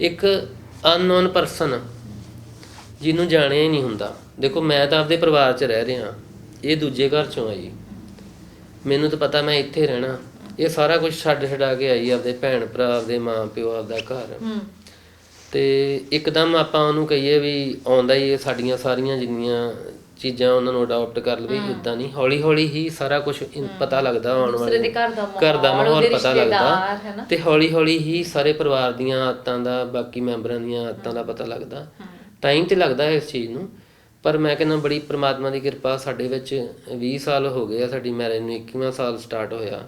ਇੱਕ ਅਨਨੋਨ ਪਰਸਨ ਜਿਹਨੂੰ ਜਾਣਿਆ ਹੀ ਨਹੀਂ ਹੁੰਦਾ। ਦੇਖੋ ਮੈਂ ਤਾਂ ਆਪਦੇ ਪਰਿਵਾਰ 'ਚ ਰਹਿ ਰਿਹਾ। ਇਹ ਦੂਜੇ ਘਰ 'ਚੋਂ ਆਈ। ਮੈਨੂੰ ਤਾਂ ਪਤਾ ਮੈਂ ਇੱਥੇ ਰਹਿਣਾ। ਇਹ ਸਾਰਾ ਕੁਝ ਛੱਡ ਛਡਾ ਕੇ ਆਈ ਆਪਦੇ ਭੈਣ ਭਰਾ ਆਪਦੇ ਮਾਂ ਪਿਓ ਆਪਦਾ ਘਰ। ਤੇ ਇੱਕਦਮ ਆਪਾਂ ਉਹਨੂੰ ਕਹੀਏ ਵੀ ਆਉਂਦਾ ਹੀ ਇਹ ਸਾਡੀਆਂ ਸਾਰੀਆਂ ਜਿੰਨੀਆਂ ਚੀਜ਼ਾਂ ਉਹਨਾਂ ਨੂੰ ਅਡਾਪਟ ਕਰ ਲਵੇ ਇਦਾਂ ਨਹੀਂ। ਹੌਲੀ ਹੌਲੀ ਹੀ ਸਾਰਾ ਕੁਝ ਪਤਾ ਲੱਗਦਾ ਆਉਣ ਵਾਲੇ ਘਰ ਦਾ ਮਾਹੌਲ, ਪਤਾ ਲੱਗਦਾ? ਤੇ ਹੌਲੀ ਹੌਲੀ ਹੀ ਸਾਰੇ ਪਰਿਵਾਰ ਦੀਆਂ ਆਦਤਾਂ ਦਾ ਬਾਕੀ ਮੈਂਬਰਾਂ ਦੀਆਂ ਆਦਤਾਂ ਦਾ ਪਤਾ ਲੱਗਦਾ। ਟਾਈਮ ਤੇ ਲੱਗਦਾ ਹੈ ਇਸ ਚੀਜ਼ ਨੂੰ ਪਰ ਮੈਂ ਕਹਿੰਦਾ ਬੜੀ ਪ੍ਰਮਾਤਮਾ ਦੀ ਕਿਰਪਾ ਸਾਡੇ ਵਿੱਚ 20 ਸਾਲ ਹੋ ਗਏ ਆ ਸਾਡੀ ਮੈਰਿਜ ਨੂੰ 21ਵਾਂ ਸਾਲ ਸਟਾਰਟ ਹੋਇਆ।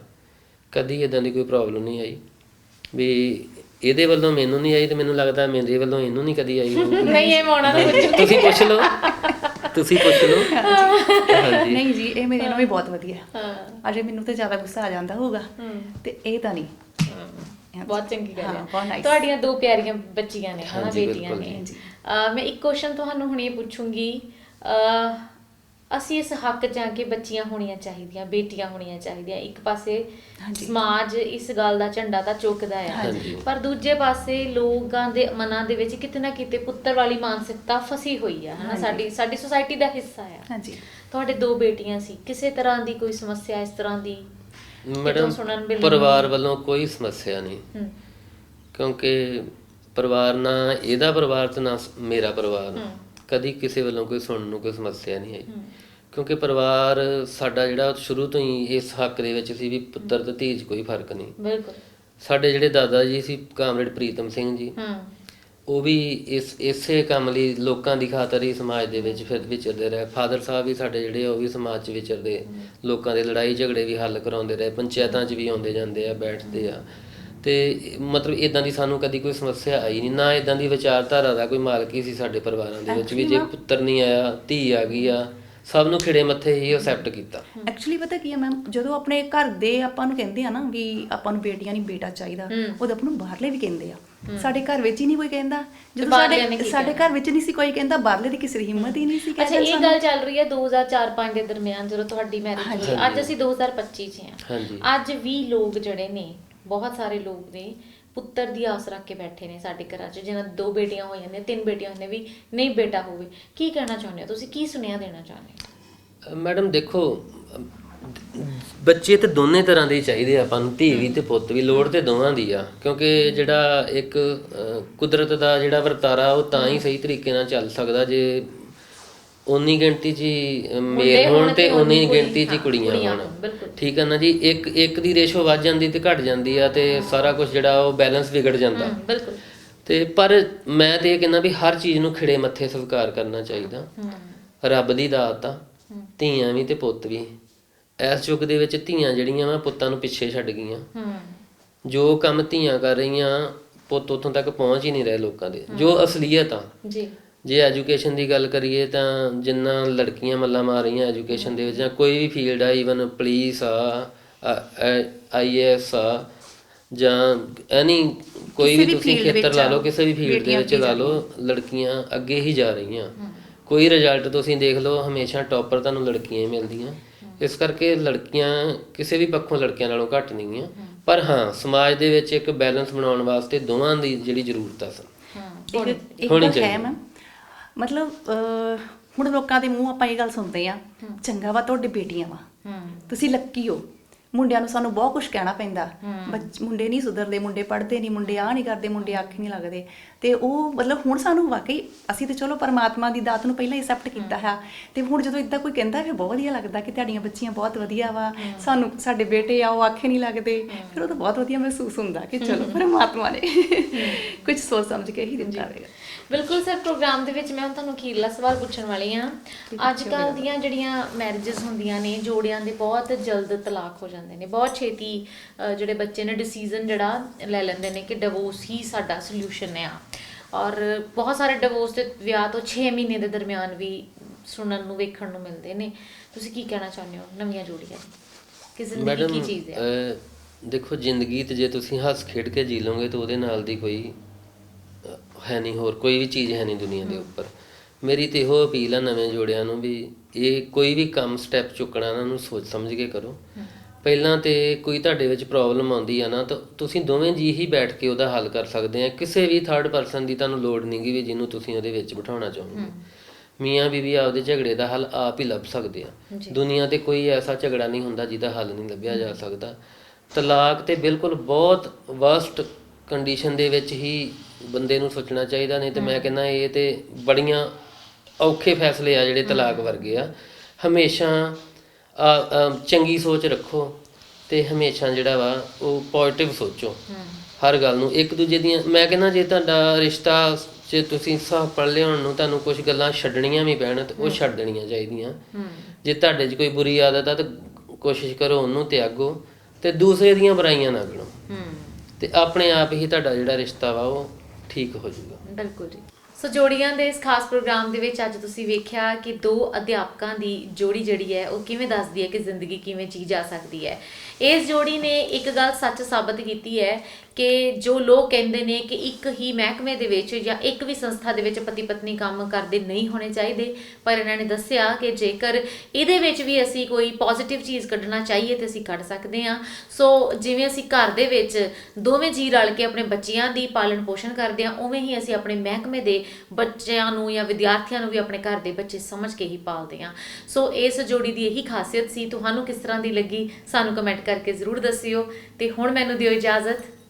ਕਦੀ ਇਦਾਂ ਦੀ ਕੋਈ ਪ੍ਰੋਬਲਮ ਨਹੀਂ ਆਈ। ਵੀ ਇਹਦੇ ਵੱਲੋਂ ਮੈਨੂੰ ਨਹੀਂ ਆਈ ਤੇ ਮੈਨੂੰ ਲੱਗਦਾ ਮੇਰੇ ਵੱਲੋਂ ਇਹਨੂੰ ਨਹੀਂ ਕਦੀ ਆਈ ਹੋਊਗੀ। ਨਹੀਂ ਇਹ ਮੋਣਾ ਨਾ ਪੁੱਛੋ ਤੁਸੀਂ ਪੁੱਛ ਲਓ। ਤੁਸੀਂ ਪੁੱਛ ਲਓ। ਹਾਂਜੀ। ਨਹੀਂ ਜੀ ਇਹ ਮੇਰੇ ਨਾਲ ਵੀ ਬਹੁਤ ਵਧੀਆ। ਹਾਂ। ਅਜੇ ਮੈਨੂੰ ਤਾਂ ਜ਼ਿਆਦਾ ਗੁੱਸਾ ਆ ਜਾਂਦਾ ਹੋਊਗਾ। ਤੇ ਇਹ ਤਾਂ ਨਹੀਂ। ਹਾਂਜੀ। ਬਹੁਤ ਚੰਗੀ ਗੱਲ ਹਾਂ, ਹੈ ਬਹੁਤ nice। ਤੁਹਾਡੀਆਂ ਦੋ ਪਿਆਰੀਆਂ ਬੱਚੀਆਂ ਨੇ ਹਨਾ ਹਾਂਜੀ, ਬੇਟੀਆਂ ਬਿਲਕੁਲ ਨੇ ਜੀ। ਮੈਂ ਇੱਕ ਕੁਐਸਚਨ ਤੁਹਾਨੂੰ ਹੁਣ ਪੁੱਛੂੰਗੀ ਅਹ ਅਸੀਂ ਇਸ ਹੱਕ 'ਚ ਆ ਕਿ ਬੱਚੀਆਂ ਹੋਣੀਆਂ ਚਾਹੀਦੀਆਂ ਬੇਟੀਆਂ ਹੋਣੀਆਂ ਚਾਹੀਦੀਆਂ ਇੱਕ ਪਾਸੇ ਹਾਂਜੀ। ਸਮਾਜ ਇਸ ਗੱਲ ਦਾ ਝੰਡਾ ਤਾਂ ਚੁੱਕਦਾ ਹੈ ਹਾਂਜੀ। ਪਰ ਦੂਜੇ ਪਾਸੇ ਲੋਕਾਂ ਦੇ ਮਨਾਂ ਦੇ ਵਿੱਚ ਕਿਤੇ ਨਾ ਕਿਤੇ ਪੁੱਤਰ ਵਾਲੀ ਮਾਨਸਿਕਤਾ ਫਸੀ ਹੋਈ ਆ ਹਨਾ ਹਾਂਜੀ। ਸਾਡੀ ਸਾਡੀ ਸੁਸਾਇਟੀ ਦਾ ਹਿੱਸਾ ਆ ਹਾਂਜੀ ਤੁਹਾਡੇ ਦੋ ਬੇਟੀਆਂ ਸੀ ਕਿਸੇ ਤਰ੍ਹਾਂ ਦੀ ਕੋਈ ਸਮੱਸਿਆ ਇਸ ਤਰ੍ਹਾਂ ਦੀ ਮੈਡਮ ਸੁਣਨ ਪਰਿਵਾਰ ਵੱਲੋਂ ਕੋਈ ਸਮੱਸਿਆ ਨਹੀਂ। ਕਿਉਂਕਿ ਪਰਿਵਾਰ ਨਾ ਇਹਦਾ ਪਰਿਵਾਰ ਤੇ ਨਾ ਮੇਰਾ ਪਰਿਵਾਰ। ਕਦੀ ਕਿਸੇ ਵੱਲੋਂ ਕੋਈ ਸੁਣਨ ਨੂੰ ਕੋਈ ਸਮੱਸਿਆ ਨਹੀਂ ਆਈ। ਕਿਉਂਕਿ ਪਰਿਵਾਰ ਸਾਡਾ ਜਿਹੜਾ ਸ਼ੁਰੂ ਤੋਂ ਹੀ ਇਸ ਹੱਕ ਦੇ ਵਿੱਚ ਸੀ ਵੀ ਪੁੱਤਰ ਤੇ ਧੀ 'ਚ ਕੋਈ ਫ਼ਰਕ ਨਹੀਂ। ਬਿਲਕੁਲ। ਸਾਡੇ ਜਿਹੜੇ ਦਾਦਾ ਜੀ ਸੀ ਕਾਮਰੇਡ ਪ੍ਰੀਤਮ ਸਿੰਘ ਜੀ। ਹੂੰ। ਉਹ ਵੀ ਇਸ ਇਸੇ ਕੰਮ ਲਈ ਲੋਕਾਂ ਦੀ ਖਾਤਰ ਹੀ ਸਮਾਜ ਦੇ ਵਿੱਚ ਫਿਰ ਵਿਚਰਦੇ ਰਹੇ। ਫਾਦਰ ਸਾਹਿਬ ਵੀ ਸਾਡੇ ਜਿਹੜੇ ਆ ਉਹ ਵੀ ਸਮਾਜ 'ਚ ਵਿਚਰਦੇ। ਲੋਕਾਂ ਦੇ ਲੜਾਈ ਝਗੜੇ ਵੀ ਹੱਲ ਕਰਾਉਂਦੇ ਰਹੇ ਪੰਚਾਇਤਾਂ 'ਚ ਵੀ ਆਉਂਦੇ ਜਾਂਦੇ ਆ ਬੈਠਦੇ ਆ। ਤੇ ਮਤਲਬ ਇਦਾਂ ਦੀ ਸਾਨੂੰ ਕਦੀ ਕੋਈ ਸਮੱਸਿਆ ਆਈ ਨਹੀਂ ਨਾ ਇਦਾਂ ਦੀ ਵਿਚਾਰਧਾਰਾ ਦਾ ਕੋਈ ਮਾਲਕ ਹੀ ਸੀ ਸਾਡੇ ਪਰਿਵਾਰਾਂ ਦੇ ਵਿੱਚ ਵੀ ਜੇ ਪੁੱਤਰ ਨਹੀਂ ਆਇਆ ਧੀ ਆ ਗਈ ਆ ਸਭ ਨੂੰ ਖਿੜੇ ਮੱਥੇ ਹੀ ਐਕਸੈਪਟ ਕੀਤਾ। ਐਕਚੁਅਲੀ ਪਤਾ ਕੀ ਹੈ ਮੈਮ ਜਦੋਂ ਆਪਣੇ ਘਰ ਦੇ ਆਪਾਂ ਨੂੰ ਕਹਿੰਦੇ ਆ ਨਾ ਵੀ ਆਪਾਂ ਨੂੰ ਬੇਟੀਆਂ ਨਹੀਂ ਬੇਟਾ ਚਾਹੀਦਾ। ਉਦੋਂ ਆਪਾਂ ਨੂੰ ਬਾਹਰਲੇ ਵੀ ਕਹਿੰਦੇ ਆ। ਸਾਡੇ ਘਰ ਵਿੱਚ ਹੀ ਨਹੀਂ ਕੋਈ ਕਹਿੰਦਾ। ਜਦੋਂ ਸਾਡੇ ਸਾਡੇ? ਘਰ ਵਿੱਚ ਨਹੀਂ ਸੀ ਕੋਈ ਕਹਿੰਦਾ ਬਾਹਰਲੇ ਦੀ ਕਿਸੇ ਦੀ ਹਿੰਮਤ ਹੀ ਨਹੀਂ ਸੀ ਅੱਛਾ ਇਹ ਗੱਲ ਚੱਲ ਰਹੀ ਹੈ 2004-5 ਦੇ ਦਰਮਿਆਨ ਜਦੋਂ ਤੁਹਾਡੀ ਮੈਰਿਜ ਹੋਈ। ਅੱਜ ਅਸੀਂ 2025 ਚ ਹਾਂ। ਹਾਂਜੀ। ਅੱਜ ਵੀ ਲੋਕ ਜਿਹੜੇ ਨੇ ਬਹੁਤ ਸਾਰੇ ਲੋਕ ਨੇ ਪੁੱਤਰ ਦੀ ਆਸ ਰੱਖ ਕੇ ਬੈਠੇ ਨੇ ਸਾਡੇ ਘਰਾਂ 'ਚ ਜਿਹਨਾਂ ਦੋ ਬੇਟੀਆਂ ਹੋਈਆਂ ਨੇ ਤਿੰਨ ਬੇਟੀਆਂ ਹੋਈਆਂ ਨੇ ਵੀ ਨਹੀਂ ਬੇਟਾ ਹੋਵੇ। ਕੀ ਕਹਿਣਾ ਚਾਹੁੰਦੇ ਹੋ ਤੁਸੀਂ? ਕੀ ਸੁਨੇਹਾ ਦੇਣਾ ਚਾਹੁੰਦੇ ਹੋ? ਮੈਡਮ ਦੇਖੋ ਬੱਚੇ ਤੇ ਦੋਨੇ ਤਰ੍ਹਾਂ ਦੇ ਹੀ ਚਾਹੀਦੇ ਆ ਆਪਾਂ ਨੂੰ ਧੀ ਵੀ ਤੇ ਪੁੱਤ ਵੀ ਲੋੜ ਤੇ ਦੋਵਾਂ ਦੀ ਆ ਕਿਉਂਕਿ ਜਿਹੜਾ ਇੱਕ ਅਹ, ਕੁਦਰਤ ਦਾ ਜਿਹੜਾ ਵਰਤਾਰਾ ਉਹ ਤਾਂ ਹੀ ਸਹੀ ਤਰੀਕੇ ਨਾਲ ਚੱਲ ਸਕਦਾ ਜੇ ਉਨੀ ਗਿਣਤੀ 'ਚ ਹੀ, ਅਹ, ਮੁੰਡੇ ਮੇਲ ਹੋਣ ਤੇ ਉਨੀ ਗਿਣਤੀ 'ਚ ਹੀ ਕੁੜੀਆਂ ਹੋਣ। ਠੀਕ ਹੈ ਨਾ ਜੀ ਇੱਕ ਇੱਕ ਦੀ ਰੇਸ਼ੋ ਵੱਧ ਜਾਂਦੀ ਤੇ ਘਟ ਜਾਂਦੀ ਆ ਤੇ ਸਾਰਾ ਕੁਝ ਜਿਹੜਾ ਉਹ ਬੈਲੈਂਸ ਵਿਗੜ ਜਾਂਦਾ। ਬਿਲਕੁਲ। ਤੇ ਪਰ ਮੈਂ ਤੇ ਇਹ ਕਹਿੰਦਾ ਵੀ ਹਰ ਚੀਜ਼ ਨੂੰ ਖਿੜੇ ਮੱਥੇ ਸਵੀਕਾਰ ਕਰਨਾ ਚਾਹੀਦਾ। ਰੱਬ ਦੀ ਦਾਤ ਆ ਧੀਆਂ ਵੀ ਤੇ ਪੁੱਤ ਵੀ। ਇਸ ਯੁੱਗ ਦੇ ਵਿੱਚ ਧੀਆਂ ਜਿਹੜੀਆਂ ਵਾ ਪੁੱਤਾਂ ਨੂੰ ਪਿੱਛੇ ਛੱਡ ਗਈਆਂ। ਹੂੰ। ਜੋ ਕੰਮ ਧੀਆਂ ਕਰ ਰਹੀਆਂ ਪੁੱਤ ਉੱਥੋਂ ਤੱਕ ਪਹੁੰਚ ਹੀ ਨਹੀਂ ਰਹੇ ਲੋਕਾਂ ਦੇ। ਜੋ ਅਸਲੀਅਤ ਆ। ਜੀ। ਜੇ ਐਜੂਕੇਸ਼ਨ ਦੀ ਗੱਲ ਕਰੀਏ ਤਾਂ ਜਿੰਨਾ ਲੜਕੀਆਂ ਮੱਲਾ ਮਾਰ ਰਹੀਆਂ ਐਜੂਕੇਸ਼ਨ ਦੇ ਵਿੱਚ ਜਾਂ ਕੋਈ ਵੀ ਫੀਲਡ ਆ ਈਵਨ ਪੁਲਿਸ ਆ ਆਈਏਐਸ ਆ ਜਾਂ ਐਨੀ ਕੋਈ ਵੀ ਤੁਸੀਂ ਖੇਤਰ ਲਾ ਲਓ ਕਿਸੇ ਵੀ ਫੀਲਡ ਦੇ ਵਿੱਚ ਲਾ ਲਓ ਲੜਕੀਆਂ ਅੱਗੇ ਹੀ ਜਾ ਰਹੀਆਂ। ਕੋਈ ਰਿਜ਼ਲਟ ਤੁਸੀਂ ਦੇਖ ਲਓ ਹਮੇਸ਼ਾ ਟੌਪਰ ਤੁਹਾਨੂੰ ਲੜਕੀਆਂ ਹੀ ਮਿਲਦੀਆਂ। ਇਸ ਕਰਕੇ ਲੜਕੀਆਂ ਕਿਸੇ ਵੀ ਪੱਖੋਂ ਲੜਕਿਆਂ ਨਾਲੋਂ ਘੱਟ ਨਹੀਂ ਆ। ਪਰ ਹਾਂ ਸਮਾਜ ਦੇ ਵਿੱਚ ਇੱਕ ਬੈਲੈਂਸ ਬਣਾਉਣ ਵਾਸਤੇ ਦੋਵਾਂ ਦੀ ਜਿਹੜੀ ਜ਼ਰੂਰਤ ਆ ਹੂੰ ਇੱਕ ਇੱਕ ਹੋਣੀ ਗੱਲ ਹੈ ਚਾਹੀਦੀ। ਮੈਮ ਮਤਲਬ ਅਹ, ਹੁਣ ਲੋਕਾਂ ਦੇ ਮੂੰਹ ਆਪਾਂ ਇਹ ਗੱਲ ਸੁਣਦੇ ਆ। ਚੰਗਾ ਵਾ ਤੁਹਾਡੇ ਬੇਟੀਆਂ ਵਾ। ਹੂੰ। ਤੁਸੀਂ ਲੱਕੀ ਹੋ। ਮੁੰਡਿਆਂ ਨੂੰ ਸਾਨੂੰ ਬਹੁਤ ਕੁਝ ਕਹਿਣਾ ਪੈਂਦਾ। ਬੱਚ- ਮੁੰਡੇ ਨਹੀਂ ਸੁਧਰਦੇ ਮੁੰਡੇ ਪੜ੍ਹਦੇ ਨਹੀਂ ਮੁੰਡੇ ਆ ਨਹੀਂ ਕਰਦੇ ਮੁੰਡੇ ਅੱਖ ਨਹੀਂ ਲੱਗਦੇ। ਤੇ ਉਹ ਮਤਲਬ ਹੁਣ ਸਾਨੂੰ ਵਾਕਈ ਅਸੀਂ ਤੇ ਚਲੋ ਪਰਮਾਤਮਾ ਦੀ ਦਾਤ ਨੂੰ ਪਹਿਲਾਂ ਹੀ ਐਕਸੈਪਟ ਕੀਤਾ ਹੈ। ਤੇ ਹੁਣ ਜਦੋਂ ਇਦਾਂ ਕੋਈ ਕਹਿੰਦਾ ਫਿਰ ਬਹੁਤ ਵਧੀਆ ਲੱਗਦਾ ਕਿ ਤੁਹਾਡੀਆਂ ਬੱਚੀਆਂ ਬਹੁਤ ਵਧੀਆ ਵਾ। ਸਾਨੂੰ ਸਾਡੇ ਬੇਟੇ ਆ ਉਹ ਆਖੇ ਨਹੀਂ ਲੱਗਦੇ। ਫਿਰ ਉਹ ਤਾਂ ਬਹੁਤ ਵਧੀਆ ਮਹਿਸੂਸ ਹੁੰਦਾ ਕਿ ਚਲੋ ਪਰਮਾਤਮਾ ਨੇ ਕੁਝ ਸੋਚ ਸਮਝ ਕੇ ਹੀ ਦਿੱਤਾ ਹੋਵੇਗਾ ਬਿਲਕੁਲ ਸਰ ਪ੍ਰੋਗਰਾਮ ਦੇ ਵਿੱਚ ਮੈਂ ਹੁਣ ਤੁਹਾਨੂੰ ਅਖੀਰਲਾ ਸਵਾਲ ਪੁੱਛਣ ਵਾਲੀ ਹਾਂ। ਅੱਜ ਕੱਲ ਦੀਆਂ ਜਿਹੜੀਆਂ ਮੈਰਿਜਸ ਹੁੰਦੀਆਂ ਨੇ ਜੋੜਿਆਂ ਦੇ ਬਹੁਤ ਜਲਦ ਤਲਾਕ ਹੋ ਜਾਂਦੇ ਨੇ। ਬਹੁਤ ਛੇਤੀ ਜਿਹੜੇ ਬੱਚੇ ਨੇ ਡਿਸੀਜਨ ਜਿਹੜਾ ਲੈ ਲੈਂਦੇ ਨੇ ਕਿ ਡਿਵੋਰਸ ਹੀ ਸਾਡਾ ਸੋਲੂਸ਼ਨ ਆ। ਔਰ ਬਹੁਤ ਸਾਰੇ ਡਿਵੋਰਸ ਦੇ ਵਿਆਹ ਤੋਂ 6 ਮਹੀਨੇ ਦੇ ਦਰਮਿਆਨ ਵੀ ਸੁਣਨ ਨੂੰ ਵੇਖਣ ਨੂੰ ਮਿਲਦੇ ਨੇ। ਤੁਸੀਂ ਕੀ ਕਹਿਣਾ ਚਾਹੁੰਦੇ ਹੋ? ਨਵੀਆਂ ਜੋੜੀਆਂ। ਕਿ ਜ਼ਿੰਦਗੀ ਕੀ ਚੀਜ਼ ਹੈ ਦੇਖੋ ਜ਼ਿੰਦਗੀ ਤੇ ਜੇ ਤੁਸੀਂ ਹੱਸ ਖੇਡ ਕੇ ਜੀ ਲਓਗੇ ਤਾਂ ਉਹਦੇ ਨਾਲ ਦੀ ਕੋਈ ਹੈ ਨਹੀਂ ਹੋਰ ਕੋਈ ਵੀ ਚੀਜ਼ ਹੈ ਨਹੀਂ ਦੁਨੀਆ ਦੇ ਉੱਪਰ। ਮੇਰੀ ਤੇ ਇਹੋ ਅਪੀਲ ਆ ਨਵੇਂ ਜੋੜਿਆਂ ਨੂੰ ਵੀ ਇਹ ਕੋਈ ਵੀ ਕੰਮ ਸਟੈਪ ਚੁੱਕਣਾ ਉਹਨਾਂ ਨੂੰ ਸੋਚ ਸਮਝ ਕੇ ਕਰੋ। ਪਹਿਲਾਂ ਤੇ ਕੋਈ ਤੁਹਾਡੇ ਵਿੱਚ ਪ੍ਰੋਬਲਮ ਆਉਂਦੀ ਆ ਨਾ ਤਾਂ ਤੁਸੀਂ ਦੋਵੇਂ ਜੀ ਹੀ ਬੈਠ ਕੇ ਉਹਦਾ ਹੱਲ ਕਰ ਸਕਦੇ ਆ। ਕਿਸੇ ਵੀ ਥਰਡ ਪਰਸਨ ਦੀ ਤੁਹਾਨੂੰ ਲੋੜ ਨਹੀਂਗੀ ਵੀ ਜਿਹਨੂੰ ਤੁਸੀਂ ਉਹਦੇ ਵਿੱਚ ਬਿਠਾਉਣਾ ਚਾਹੋਗੇ ਮੀਆਂ ਬੀਬੀ ਆਪਦੇ ਝਗੜੇ ਦਾ ਹੱਲ ਆਪ ਹੀ ਲੱਭ ਸਕਦੇ ਆ। ਦੁਨੀਆ ਤੇ ਕੋਈ ਐਸਾ ਝਗੜਾ ਨਹੀਂ ਹੁੰਦਾ ਜਿਹਦਾ ਹੱਲ ਨਹੀਂ ਲੱਭਿਆ ਜਾ ਸਕਦਾ। ਤਲਾਕ ਤੇ ਬਿਲਕੁਲ ਬਹੁਤ ਵਰਸਟ ਕੰਡੀਸ਼ਨ ਦੇ ਵਿੱਚ ਹੀ ਬੰਦੇ ਨੂੰ ਸੋਚਣਾ ਚਾਹੀਦਾ ਨਹੀਂ ਤੇ ਮੈਂ ਕਹਿੰਦਾ ਇਹ ਤੇ ਬੜੀਆਂ ਔਖੇ ਫੈਸਲੇ ਆ ਜਿਹੜੇ ਤਲਾਕ ਵਰਗੇ ਆ। ਹਮੇਸ਼ਾ ਚੰਗੀ ਸੋਚ ਰੱਖੋ ਤੇ ਹਮੇਸ਼ਾ ਜਿਹੜਾ ਵਾ ਉਹ ਪੋਜ਼ਿਟਿਵ ਸੋਚੋ। ਹਰ ਗੱਲ ਨੂੰ ਇੱਕ ਦੂਜੇ ਦੀਆਂ ਮੈਂ ਕਹਿੰਦਾ ਜੇ ਤੁਹਾਡਾ ਰਿਸ਼ਤਾ ਜੇ ਤੁਸੀਂ ਸਾਹ ਪੜ ਲਿਆਉਣ ਨੂੰ ਤੁਹਾਨੂੰ ਕੁਝ ਗੱਲਾਂ ਛੱਡਣੀਆਂ ਵੀ ਪੈਣ ਤੇ ਉਹ ਛੱਡ ਦੇਣੀਆਂ ਚਾਹੀਦੀਆਂ। ਜੇ ਤੁਹਾਡੇ 'ਚ ਕੋਈ ਬੁਰੀ ਆਦਤ ਆ ਤਾਂ ਕੋਸ਼ਿਸ਼ ਕਰੋ ਉਹਨੂੰ ਤਿਆਗੋ ਤੇ ਦੂਸਰੇ ਦੀਆਂ ਬੁਰਾਈਆਂ ਨਾ ਗਣੋ ਤੇ ਆਪਣੇ ਆਪ ਹੀ ਤੁਹਾਡਾ ਜਿਹੜਾ ਰਿਸ਼ਤਾ ਵਾ ਉਹ ਠੀਕ ਹੋ ਜਾਊਗਾ। ਬਿਲਕੁਲ ਜੀ। ਸੋ ਜੋੜੀਆਂ ਦੇ ਇਸ ਖਾਸ ਪ੍ਰੋਗਰਾਮ ਦੇ ਵਿੱਚ ਅੱਜ ਤੁਸੀਂ ਵੇਖਿਆ ਕਿ ਦੋ ਅਧਿਆਪਕਾਂ ਦੀ ਜੋੜੀ ਜਿਹੜੀ ਹੈ, ਉਹ ਕਿਵੇਂ ਦੱਸਦੀ ਹੈ ਕਿ ਜ਼ਿੰਦਗੀ ਕਿਵੇਂ ਜੀ ਜਾ ਸਕਦੀ ਹੈ। ਇਸ ਜੋੜੀ ਨੇ ਇੱਕ ਗੱਲ ਸੱਚ ਸਾਬਤ ਕੀਤੀ ਹੈ ਕਿ ਜੋ ਲੋਕ ਕਹਿੰਦੇ ਨੇ ਕਿ ਇੱਕ ਹੀ ਮਹਿਕਮੇ ਦੇ ਵਿੱਚ ਜਾਂ ਇੱਕ ਵੀ ਸੰਸਥਾ ਦੇ ਵਿੱਚ ਪਤੀ ਪਤਨੀ ਕੰਮ ਕਰਦੇ ਨਹੀਂ ਹੋਣੇ ਚਾਹੀਦੇ, ਪਰ ਇਹਨਾਂ ਨੇ ਦੱਸਿਆ ਕਿ ਜੇਕਰ ਇਹਦੇ ਵਿੱਚ ਵੀ ਅਸੀਂ ਕੋਈ ਪੋਜ਼ਿਟਿਵ ਚੀਜ਼ ਕੱਢਣਾ ਚਾਹੀਏ ਤੇ ਅਸੀਂ ਕੱਢ ਸਕਦੇ ਹਾਂ। ਸੋ ਜਿਵੇਂ ਅਸੀਂ ਘਰ ਦੇ ਵਿੱਚ ਦੋਵੇਂ ਜੀ ਰਲ ਕੇ ਆਪਣੇ ਬੱਚਿਆਂ ਦੀ ਪਾਲਣ ਪੋਸ਼ਣ ਕਰਦੇ ਹਾਂ, ਉਵੇਂ ਹੀ ਅਸੀਂ ਆਪਣੇ ਮਹਿਕਮੇ ਦੇ ਬੱਚਿਆਂ ਨੂੰ ਜਾਂ ਵਿਦਿਆਰਥੀਆਂ ਨੂੰ ਵੀ ਆਪਣੇ ਘਰ ਦੇ ਬੱਚੇ ਸਮਝ ਕੇ ਹੀ ਪਾਲਦੇ ਹਾਂ। ਸੋ ਇਸ ਜੋੜੀ ਦੀ ਇਹੀ ਖਾਸੀਅਤ ਸੀ। ਤੁਹਾਨੂੰ ਕਿਸ ਤਰ੍ਹਾਂ ਦੀ ਲੱਗੀ ਸਾਨੂੰ ਕਮੈਂਟ ਕਰਕੇ ਜ਼ਰੂਰ ਦੱਸਿਓ ਤੇ ਹੁਣ ਮੈਨੂੰ ਦਿਓ ਇਜਾਜ਼ਤ।